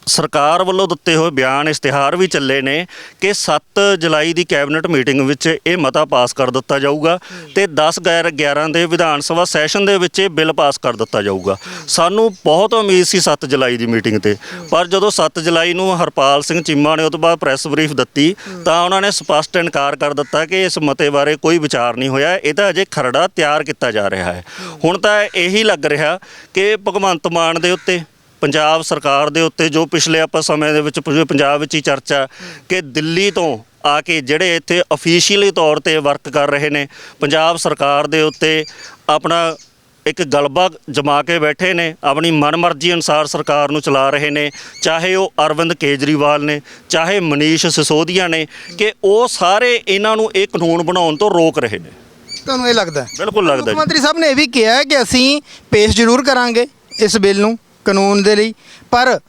Speaker 2: ਸਰਕਾਰ ਵੱਲੋਂ ਦਿੱਤੇ ਹੋਏ ਬਿਆਨ ਇਸ਼ਤਿਹਾਰ ਵੀ ਚੱਲੇ ਨੇ ਕਿ 7 ਜੁਲਾਈ ਦੀ ਕੈਬਨਿਟ ਮੀਟਿੰਗ ਵਿੱਚ ਇਹ ਮਤਾ ਪਾਸ ਕਰ ਦਿੱਤਾ ਜਾਊਗਾ ਤੇ 10 ਗੈਰ 11 ਦੇ ਵਿਧਾਨ ਸਭਾ ਸੈਸ਼ਨ ਦੇ ਵਿੱਚ ਇਹ ਬਿੱਲ ਪਾਸ ਕਰ ਦਿੱਤਾ ਜਾਊਗਾ। ਸਾਨੂੰ ਬਹੁਤ ਉਮੀਦ ਸੀ 7 ਜੁਲਾਈ ਦੀ ਮੀਟਿੰਗ ਤੇ, ਪਰ ਜਦੋਂ 7 ਜੁਲਾਈ ਨੂੰ ਹਰਪਾਲ ਸਿੰਘ ਚੀਮਾ ਨੇ ਉਹ ਤੋਂ ਬਾਅਦ ਪ੍ਰੈਸ ਬਰੀਫ ਦਿੱਤੀ, ਤਾਂ ਉਹਨਾਂ ਨੇ ਸਪਸ਼ਟ ਇਨਕਾਰ ਕਰ ਦਿੱਤਾ ਕਿ ਇਸ ਮਤੇ ਬਾਰੇ ਕੋਈ ਵਿਚਾਰ ਨਹੀਂ ਹੋਇਆ, ਇਹ ਤਾਂ ਅਜੇ ਖਰੜਾ ਤਿਆਰ ਕੀਤਾ ਜਾ ਰਿਹਾ ਹੈ। ਹੁਣ ਤਾਂ ਇਹੀ ਲੱਗ ਰਿਹਾ ਕਿ ਭਗਵੰਤ ਮਾਨ ਦੇ ਉੱਤੇ ਪੰਜਾਬ ਸਰਕਾਰ ਦੇ ਉੱਤੇ ਜੋ ਪਿਛਲੇ ਆਪਾਂ ਸਮੇਂ ਦੇ ਵਿੱਚ ਪ- ਪੰਜਾਬ ਵਿੱਚ ਹੀ ਚਰਚਾ ਕਿ ਦਿੱਲੀ ਤੋਂ ਆ ਕੇ ਜਿਹੜੇ ਇੱਥੇ ਅਫੀਸ਼ੀਅਲੀ ਤੌਰ ਤੇ ਵਰਕ ਕਰ ਰਹੇ ਨੇ ਪੰਜਾਬ ਸਰਕਾਰ ਦੇ ਉੱਤੇ ਆਪਣਾ ਇੱਕ ਗਲਬਾ ਜਮਾ ਕੇ ਬੈਠੇ ਨੇ ਆਪਣੀ ਮਨਮਰਜ਼ੀ ਅਨੁਸਾਰ ਸਰਕਾਰ ਨੂੰ ਚਲਾ ਰਹੇ ਨੇ ਚਾਹੇ ਉਹ ਅਰਵਿੰਦ ਕੇਜਰੀਵਾਲ ਨੇ ਚਾਹੇ ਮਨੀਸ਼ ਸਿਸੋਦੀਆ ਨੇ ਕਿ ਉਹ ਸਾਰੇ ਇਹਨਾਂ ਨੂੰ ਇਹ ਕਾਨੂੰਨ ਬਣਾਉਣ ਤੋਂ ਰੋਕ ਰਹੇ ਨੇ।
Speaker 1: ਤੁਹਾਨੂੰ ਇਹ ਲੱਗਦਾ
Speaker 2: ਬਿਲਕੁਲ ਲੱਗਦਾ
Speaker 1: ਮੁੱਖ ਮੰਤਰੀ ਸਾਹਿਬ ਨੇ ਇਹ ਵੀ ਕਿਹਾ ਕਿ ਅਸੀਂ ਪੇਸ਼ ਜ਼ਰੂਰ ਕਰਾਂਗੇ ਇਸ ਬਿੱਲ ਨੂੰ। ਕਾਨੂੰਨ ਦੇ ਲਈ, ਪਰ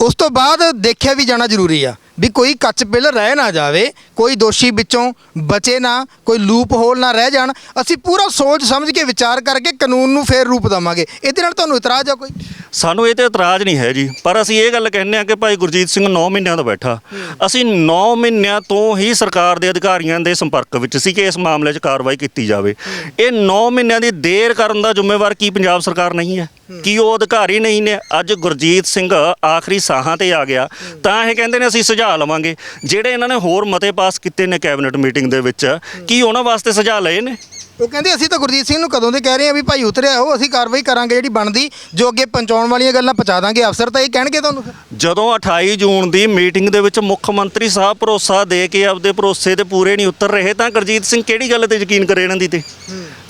Speaker 1: ਉਸ ਤੋਂ ਬਾਅਦ ਦੇਖਿਆ ਵੀ ਜਾਣਾ ਜ਼ਰੂਰੀ ਆ ਵੀ ਕੋਈ ਕੱਚ ਬਿੱਲ ਰਹਿ ਨਾ ਜਾਵੇ, ਕੋਈ ਦੋਸ਼ੀ ਵਿੱਚੋਂ ਬਚੇ ਨਾ, ਕੋਈ ਲੂਪ ਹੋਲ ਨਾ ਰਹਿ ਜਾਣ, ਅਸੀਂ ਪੂਰਾ ਸੋਚ ਸਮਝ ਕੇ ਵਿਚਾਰ ਕਰਕੇ ਕਾਨੂੰਨ ਨੂੰ ਫੇਰ ਰੂਪ ਦੇਵਾਂਗੇ। ਇਹਦੇ ਨਾਲ ਤੁਹਾਨੂੰ ਇਤਰਾਜ਼ ਆ ਕੋਈ?
Speaker 2: ਸਾਨੂੰ ਇਹ ਤੇ ਇਤਰਾਜ਼ ਨਹੀਂ ਹੈ ਜੀ। ਪਰ ਅਸੀਂ ਇਹ ਗੱਲ ਕਹਿੰਦੇ ਆ ਕਿ ਭਾਈ ਗੁਰਜੀਤ ਸਿੰਘ 9 ਮਹੀਨਿਆਂ ਤੋਂ ਬੈਠਾ। ਅਸੀਂ 9 ਮਹੀਨਿਆਂ ਤੋਂ ਹੀ ਸਰਕਾਰ ਦੇ ਅਧਿਕਾਰੀਆਂ ਦੇ ਸੰਪਰਕ ਵਿੱਚ ਸੀ ਕਿ ਇਸ ਮਾਮਲੇ 'ਚ ਕਾਰਵਾਈ ਕੀਤੀ ਜਾਵੇ। ਇਹ 9 ਮਹੀਨਿਆਂ ਦੀ ਦੇਰ ਕਰਨ ਦਾ ਜ਼ਿੰਮੇਵਾਰ ਕੀ ਪੰਜਾਬ ਸਰਕਾਰ ਨਹੀਂ ਹੈ? ਕੀ ਉਹ ਅਧਿਕਾਰੀ ਨਹੀਂ ਨੇ? ਅੱਜ ਗੁਰਜੀਤ ਸਿੰਘ ਆਖਰੀ ਸਾਹਾਂ ਤੇ ਆ ਗਿਆ। ਤਾਂ ਇਹ ਕਹਿੰਦੇ ਨੇ ਅਸੀਂ ਸੁਝਾਅ ਲਵਾਂਗੇ। ਜਿਹੜੇ ਇਹਨਾਂ ਨੇ ਹੋਰ ਮਤੇ ਪਾਸ ਕੀਤੇ ਨੇ ਕੈਬਨਿਟ ਮੀਟਿੰਗ ਦੇ ਵਿੱਚ ਕੀ ਉਹਨਾਂ ਵਾਸਤੇ ਸੁਝਾਅ ਲਏ ਨੇ?
Speaker 1: ਉਹ ਕਹਿੰਦੇ ਅਸੀਂ ਤਾਂ ਗੁਰਜੀਤ ਸਿੰਘ ਨੂੰ ਕਦੋਂ ਦੇ ਕਹਿ ਰਹੇ ਆ ਵੀ ਭਾਈ ਉਤਰਿਆ ਹੋ ਅਸੀਂ ਕਾਰਵਾਈ ਕਰਾਂਗੇ ਜਿਹੜੀ ਬਣਦੀ, ਜੋ ਅੱਗੇ ਪਹੁੰਚਾਉਣ ਵਾਲੀਆਂ ਗੱਲਾਂ ਪਹੁੰਚਾ ਦਾਂਗੇ ਅਫਸਰ, ਤਾਂ ਇਹ ਕਹਿਣਗੇ ਤੁਹਾਨੂੰ ਫਿਰ?
Speaker 2: ਜਦੋਂ 28 ਜੂਨ ਦੀ ਮੀਟਿੰਗ ਦੇ ਵਿੱਚ ਮੁੱਖ ਮੰਤਰੀ ਸਾਹਿਬ ਭਰੋਸਾ ਦੇ ਕੇ ਆਪਦੇ ਭਰੋਸੇ ਤੇ ਪੂਰੇ ਨਹੀਂ ਉਤਰ ਰਹੇ, ਤਾਂ ਗੁਰਜੀਤ ਸਿੰਘ ਕਿਹੜੀ ਗੱਲ ਤੇ ਯਕੀਨ ਕਰੇ ਇਹਨਾਂ ਦੀ ਤੇ?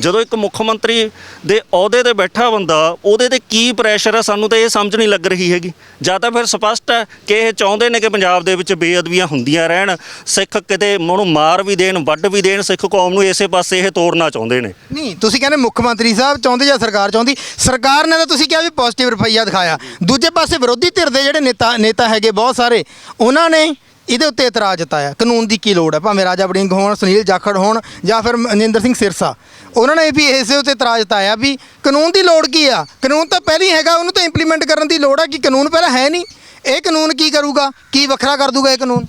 Speaker 2: ਜਦੋਂ ਇੱਕ ਮੁੱਖ ਮੰਤਰੀ ਦੇ ਅਹੁਦੇ ਤੇ ਬੈਠਾ ਬੰਦਾ, ਉਹਦੇ ਤੇ ਕੀ ਪ੍ਰੈਸ਼ਰ ਹੈ ਸਾਨੂੰ ਤਾਂ ਇਹ ਸਮਝ ਨਹੀਂ ਲੱਗ ਰਹੀ ਹੈਗੀ। ਜਾਂ ਤਾਂ ਫਿਰ ਸਪਸ਼ਟ ਹੈ ਕਿ ਇਹ ਚਾਹੁੰਦੇ ਨੇ ਕਿ ਪੰਜਾਬ ਦੇ ਵਿੱਚ ਬੇਅਦਬੀਆਂ ਹੁੰਦੀਆਂ ਰਹਿਣ, ਸਿੱਖ ਕਿਤੇ ਉਹਨੂੰ ਮਾਰ ਵੀ ਦੇਣ, ਵੱਢ ਵੀ ਦੇਣ, ਸਿੱਖ ਕੌਮ ਨੂੰ ਇਸੇ ਪਾਸੇ ਇਹ ਤੋੜਨਾ ਚਾਹੁੰਦੇ। ਨੇ।
Speaker 1: ਨਹੀਂ, ਤੁਸੀਂ ਕਹਿੰਦੇ ਮੁੱਖ ਮੰਤਰੀ ਸਾਹਿਬ ਚਾਹੁੰਦੇ ਜਾਂ ਸਰਕਾਰ ਚਾਹੁੰਦੀ? ਸਰਕਾਰ ਨੇ ਤਾਂ ਤੁਸੀਂ ਕਿਹਾ ਵੀ ਪੋਜ਼ਿਟਿਵ ਰਵੱਈਆ ਦਿਖਾਇਆ। ਦੂਜੇ ਪਾਸੇ ਵਿਰੋਧੀ ਧਿਰ ਦੇ ਜਿਹੜੇ ਨੇਤਾ ਨੇਤਾ ਹੈਗੇ ਬਹੁਤ ਸਾਰੇ, ਉਹਨਾਂ ਨੇ ਇਹਦੇ ਉੱਤੇ ਇਤਰਾਜ਼ ਜਤਾਇਆ। ਕਾਨੂੰਨ ਦੀ ਕੀ ਲੋੜ ਹੈ? ਭਾਵੇਂ ਰਾਜਾ ਵੜਿੰਗ ਹੋਣ, ਸੁਨੀਲ ਜਾਖੜ ਹੋਣ ਜਾਂ ਫਿਰ ਮਨਿੰਦਰ ਸਿੰਘ ਸਿਰਸਾ। ਉਹਨਾਂ ਨੇ ਵੀ ਇਸੇ ਉੱਤੇ ਇਤਰਾਜ਼ ਜਤਾਇਆ ਵੀ ਕਾਨੂੰਨ ਦੀ ਲੋੜ ਕੀ ਆ? ਕਾਨੂੰਨ ਤਾਂ ਪਹਿਲਾਂ ਹੀ ਹੈਗਾ, ਉਹਨੂੰ ਤਾਂ ਇੰਪਲੀਮੈਂਟ ਕਰਨ ਦੀ ਲੋੜ ਆ ਕਿ ਕਾਨੂੰਨ ਪਹਿਲਾਂ ਹੈ ਨਹੀਂ। ਇਹ ਕਾਨੂੰਨ ਕੀ ਕਰੂਗਾ? ਕੀ ਵੱਖਰਾ ਕਰ ਦੂਗਾ ਇਹ ਕਾਨੂੰਨ?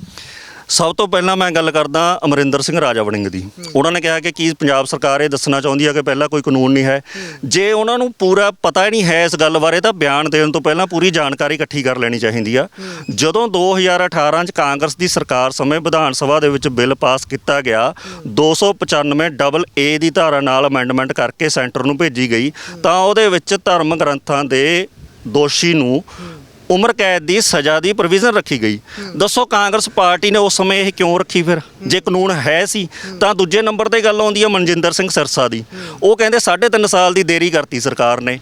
Speaker 2: ਸਭ ਤੋਂ ਪਹਿਲਾਂ ਮੈਂ ਗੱਲ ਕਰਦਾ ਅਮਰਿੰਦਰ ਸਿੰਘ ਰਾਜਾ ਵੜਿੰਗ ਦੀ। ਉਹਨਾਂ ਨੇ ਕਿਹਾ ਕਿ ਕੀ ਪੰਜਾਬ ਸਰਕਾਰ ਇਹ ਦੱਸਣਾ ਚਾਹੁੰਦੀ ਹੈ ਕਿ ਪਹਿਲਾਂ ਕੋਈ ਕਾਨੂੰਨ ਨਹੀਂ ਹੈ। ਜੇ ਉਹਨਾਂ ਨੂੰ ਪੂਰਾ ਪਤਾ ਹੀ ਨਹੀਂ ਹੈ ਇਸ ਗੱਲ ਬਾਰੇ ਤਾਂ ਬਿਆਨ ਦੇਣ ਤੋਂ ਪਹਿਲਾਂ ਪੂਰੀ ਜਾਣਕਾਰੀ ਇਕੱਠੀ ਕਰ ਲੈਣੀ ਚਾਹੀਦੀ ਆ। ਜਦੋਂ 2018 ਚ ਕਾਂਗਰਸ ਦੀ ਸਰਕਾਰ ਸਮੇਂ ਵਿਧਾਨ ਸਭਾ ਦੇ ਵਿੱਚ ਬਿੱਲ ਪਾਸ ਕੀਤਾ ਗਿਆ 295 ਡਬਲ ਏ ਦੀ ਧਾਰਾ ਨਾਲ ਅਮੈਂਡਮੈਂਟ ਕਰਕੇ ਸੈਂਟਰ ਨੂੰ ਭੇਜੀ ਗਈ, ਤਾਂ ਉਹਦੇ ਵਿੱਚ ਧਰਮ ਗ੍ਰੰਥਾਂ ਦੇ ਦੋਸ਼ੀ ਨੂੰ ਉਮਰ ਕੈਦ ਦੀ ਸਜ਼ਾ ਦੀ ਪ੍ਰੋਵੀਜ਼ਨ ਰੱਖੀ ਗਈ। ਦੱਸੋ ਕਾਂਗਰਸ ਪਾਰਟੀ ਨੇ ਉਸ ਸਮੇਂ ਇਹ ਕਿਉਂ ਰੱਖੀ ਫਿਰ? ਜੇ ਕਾਨੂੰਨ ਹੈ ਸੀ, ਤਾਂ ਦੂਜੇ ਨੰਬਰ ਤੇ ਗੱਲ ਆਉਂਦੀ ਹੈ ਮਨਜਿੰਦਰ ਸਿੰਘ ਸਿਰਸਾ ਦੀ। ਉਹ ਕਹਿੰਦੇ 3.5 ਸਾਲ ਦੀ ਦੇਰੀ ਕਰਤੀ ਸਰਕਾਰ ਨੇ।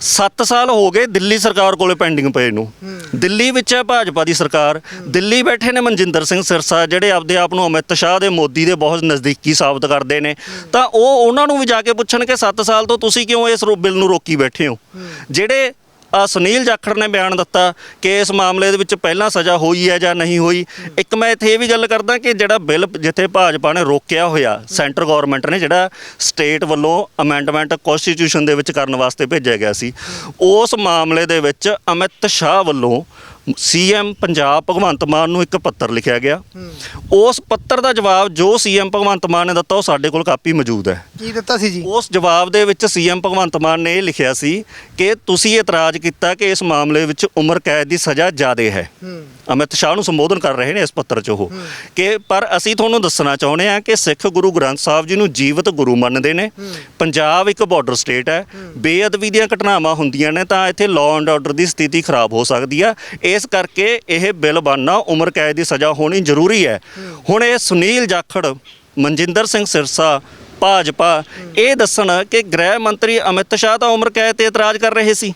Speaker 2: 7 ਸਾਲ ਹੋ ਗਏ ਦਿੱਲੀ ਸਰਕਾਰ ਕੋਲੇ ਪੈਂਡਿੰਗ ਪਏ ਨੂੰ। ਦਿੱਲੀ ਵਿੱਚ ਹੈ ਭਾਜਪਾ ਦੀ ਸਰਕਾਰ। ਦਿੱਲੀ ਬੈਠੇ ਨੇ ਮਨਜਿੰਦਰ ਸਿੰਘ ਸਿਰਸਾ, ਜਿਹੜੇ ਆਪਦੇ ਆਪ ਨੂੰ ਅਮਿਤ ਸ਼ਾਹ ਦੇ ਮੋਦੀ ਦੇ ਬਹੁਤ ਨਜ਼ਦੀਕੀ ਸਾਬਤ ਕਰਦੇ ਨੇ। ਤਾਂ ਉਹ ਉਹਨਾਂ ਨੂੰ ਵੀ ਜਾ ਕੇ ਪੁੱਛਣ ਕਿ 7 ਸਾਲ ਤੋਂ ਤੁਸੀਂ ਕਿਉਂ ਇਸ ਰੋ- ਬਿੱਲ ਨੂੰ ਰੋਕੀ ਬੈਠੇ ਹੋ? ਜਿਹੜੇ ਸੁਨੀਲ ਜਾਖੜ ਨੇ ਬਿਆਨ ਦਿੱਤਾ ਕਿ ਇਸ ਮਾਮਲੇ ਦੇ ਵਿੱਚ ਪਹਿਲਾਂ ਸਜ਼ਾ ਹੋਈ ਹੈ ਜਾਂ ਨਹੀਂ ਹੋਈ। ਇੱਕ ਮੈਂ ਇੱਥੇ ਇਹ ਵੀ ਗੱਲ ਕਰਦਾ ਕਿ ਜਿਹੜਾ ਬਿੱਲ ਜਿੱਥੇ ਭਾਜਪਾ ਨੇ ਰੋਕਿਆ ਹੋਇਆ, ਸੈਂਟਰ ਗਵਰਨਮੈਂਟ ਨੇ ਜਿਹੜਾ ਸਟੇਟ ਵੱਲੋਂ ਅਮੈਂਡਮੈਂਟ ਕਨਸਟੀਟਿਊਸ਼ਨ ਦੇ ਵਿੱਚ ਕਰਨ ਵਾਸਤੇ ਭੇਜਿਆ ਗਿਆ ਸੀ, ਉਸ ਮਾਮਲੇ ਦੇ ਵਿੱਚ ਅਮਿਤ ਸ਼ਾਹ ਵੱਲੋਂ ਸੀਐਮ ਪੰਜਾਬ ਭਗਵੰਤ ਮਾਨ ਨੂੰ ਇੱਕ ਪੱਤਰ ਲਿਖਿਆ ਗਿਆ। ਉਸ ਪੱਤਰ ਦਾ ਜਵਾਬ ਜੋ ਸੀਐਮ ਭਗਵੰਤ ਮਾਨ ਨੇ ਦਿੱਤਾ ਉਹ ਸਾਡੇ ਕੋਲ ਕਾਪੀ ਮੌਜੂਦ ਹੈ।
Speaker 1: ਕੀ ਦਿੱਤਾ ਸੀ ਜੀ?
Speaker 2: ਉਸ ਜਵਾਬ ਦੇ ਵਿੱਚ ਸੀਐਮ ਭਗਵੰਤ ਮਾਨ ਨੇ ਇਹ ਲਿਖਿਆ ਸੀ ਕਿ ਤੁਸੀਂ ਇਤਰਾਜ਼ ਕੀਤਾ ਕਿ ਇਸ ਮਾਮਲੇ ਵਿੱਚ ਉਮਰ ਕੈਦ ਦੀ ਸਜ਼ਾ ਜ਼ਿਆਦੇ ਹੈ। ਅਮਿਤ ਸ਼ਾਹ ਨੂੰ ਸੰਬੋਧਨ ਕਰ ਰਹੇ ਨੇ ਇਸ ਪੱਤਰ 'ਚ ਉਹ। ਕਿ ਪਰ ਅਸੀਂ ਤੁਹਾਨੂੰ ਦੱਸਣਾ ਚਾਹੁੰਦੇ ਹਾਂ ਕਿ ਸਿੱਖ ਗੁਰੂ ਗ੍ਰੰਥ ਸਾਹਿਬ ਜੀ ਨੂੰ ਜੀਵਤ ਗੁਰੂ ਮੰਨਦੇ ਨੇ। ਪੰਜਾਬ ਇੱਕ ਬਾਰਡਰ ਸਟੇਟ ਹੈ। ਬੇਅਦਬੀ ਦੀਆਂ ਘਟਨਾਵਾਂ ਹੁੰਦੀਆਂ ਨੇ ਤਾਂ ਇੱਥੇ ਲਾਅ ਐਂਡ ਆਰਡਰ ਦੀ ਸਥਿਤੀ ਖਰਾਬ ਹੋ ਸਕਦੀ ਆ। ਇਸ ਕਰਕੇ ਇਹ ਬਿੱਲ ਬਣਨਾ ਉਮਰ ਕੈਦ ਦੀ ਸਜ਼ਾ ਹੋਣੀ ਜ਼ਰੂਰੀ ਹੈ। ਹੁਣ ਇਹ ਸੁਨੀਲ ਜਾਖੜ ਮਨਜਿੰਦਰ ਸਿੰਘ ਸਿਰਸਾ ਭਾਜਪਾ ਇਹ ਦੱਸਣ ਕਿ ਗ੍ਰਹਿ ਮੰਤਰੀ ਅਮਿਤ ਸ਼ਾਹ ਤਾਂ ਉਮਰ ਕੈਦ ਤੇ ਇਤਰਾਜ਼ ਕਰ ਰਹੇ ਸੀ।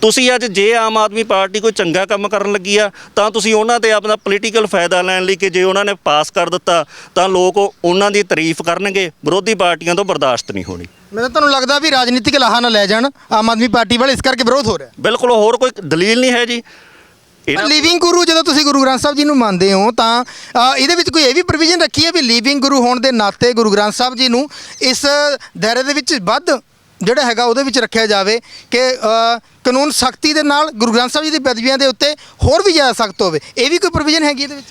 Speaker 2: ਤੁਸੀਂ ਅੱਜ ਜੇ ਆਮ ਆਦਮੀ ਪਾਰਟੀ ਕੋਈ ਚੰਗਾ ਕੰਮ ਕਰਨ ਲੱਗੀ ਆ ਤਾਂ ਤੁਸੀਂ ਉਹਨਾਂ ਤੇ ਆਪਣਾ ਪੋਲੀਟੀਕਲ ਫਾਇਦਾ ਲੈਣ ਲਈ ਕਿ ਜੇ ਉਹਨਾਂ ਨੇ ਪਾਸ ਕਰ ਦਿੱਤਾ ਤਾਂ ਲੋਕ ਉਹਨਾਂ ਦੀ ਤਾਰੀਫ ਕਰਨਗੇ। ਵਿਰੋਧੀ ਪਾਰਟੀਆਂ ਤੋਂ ਬਰਦਾਸ਼ਤ ਨਹੀਂ ਹੋਣੀ।
Speaker 1: ਮੈਨੂੰ ਤੁਹਾਨੂੰ ਲੱਗਦਾ ਵੀ ਰਾਜਨੀਤਿਕ ਲਾਹਾ ਨਾ ਲੈ ਜਾਣ ਆਮ ਆਦਮੀ ਪਾਰਟੀ ਵਾਲੇ ਇਸ ਕਰਕੇ ਵਿਰੋਧ ਹੋ ਰਿਹਾ
Speaker 2: ਬਿਲਕੁਲ ਹੋਰ ਕੋਈ ਦਲੀਲ ਨਹੀਂ ਹੈ ਜੀ।
Speaker 1: ਲਿਵਿੰਗ ਗੁਰੂ ਜਦੋਂ ਤੁਸੀਂ ਗੁਰੂ ਗ੍ਰੰਥ ਸਾਹਿਬ ਜੀ ਨੂੰ ਮੰਨਦੇ ਹੋ ਤਾਂ ਅ, ਇਹਦੇ ਵਿੱਚ ਕੋਈ ਇਹ ਵੀ ਪ੍ਰੋਵੀਜ਼ਨ ਰੱਖੀ ਹੈ ਵੀ ਲਿਵਿੰਗ ਗੁਰੂ ਹੋਣ ਦੇ ਨਾਤੇ ਗੁਰੂ ਗ੍ਰੰਥ ਸਾਹਿਬ ਜੀ ਨੂੰ ਇਸ ਦਾਇਰੇ ਦੇ ਵਿੱਚ ਵੱਧ ਜਿਹੜਾ ਹੈਗਾ ਉਹਦੇ ਵਿੱਚ ਰੱਖਿਆ ਜਾਵੇ ਕਿ ਅ, ਕਾਨੂੰਨ ਸਖਤੀ ਦੇ ਨਾਲ ਗੁਰੂ ਗ੍ਰੰਥ ਸਾਹਿਬ ਜੀ ਦੀ ਬਦਵੀਆਂ ਦੇ ਉੱਤੇ ਹੋਰ ਵੀ ਜ਼ਿਆਦਾ ਸਖਤ ਹੋਵੇ? ਇਹ ਵੀ ਕੋਈ ਪ੍ਰੋਵੀਜ਼ਨ ਹੈਗੀ ਇਹਦੇ ਵਿੱਚ?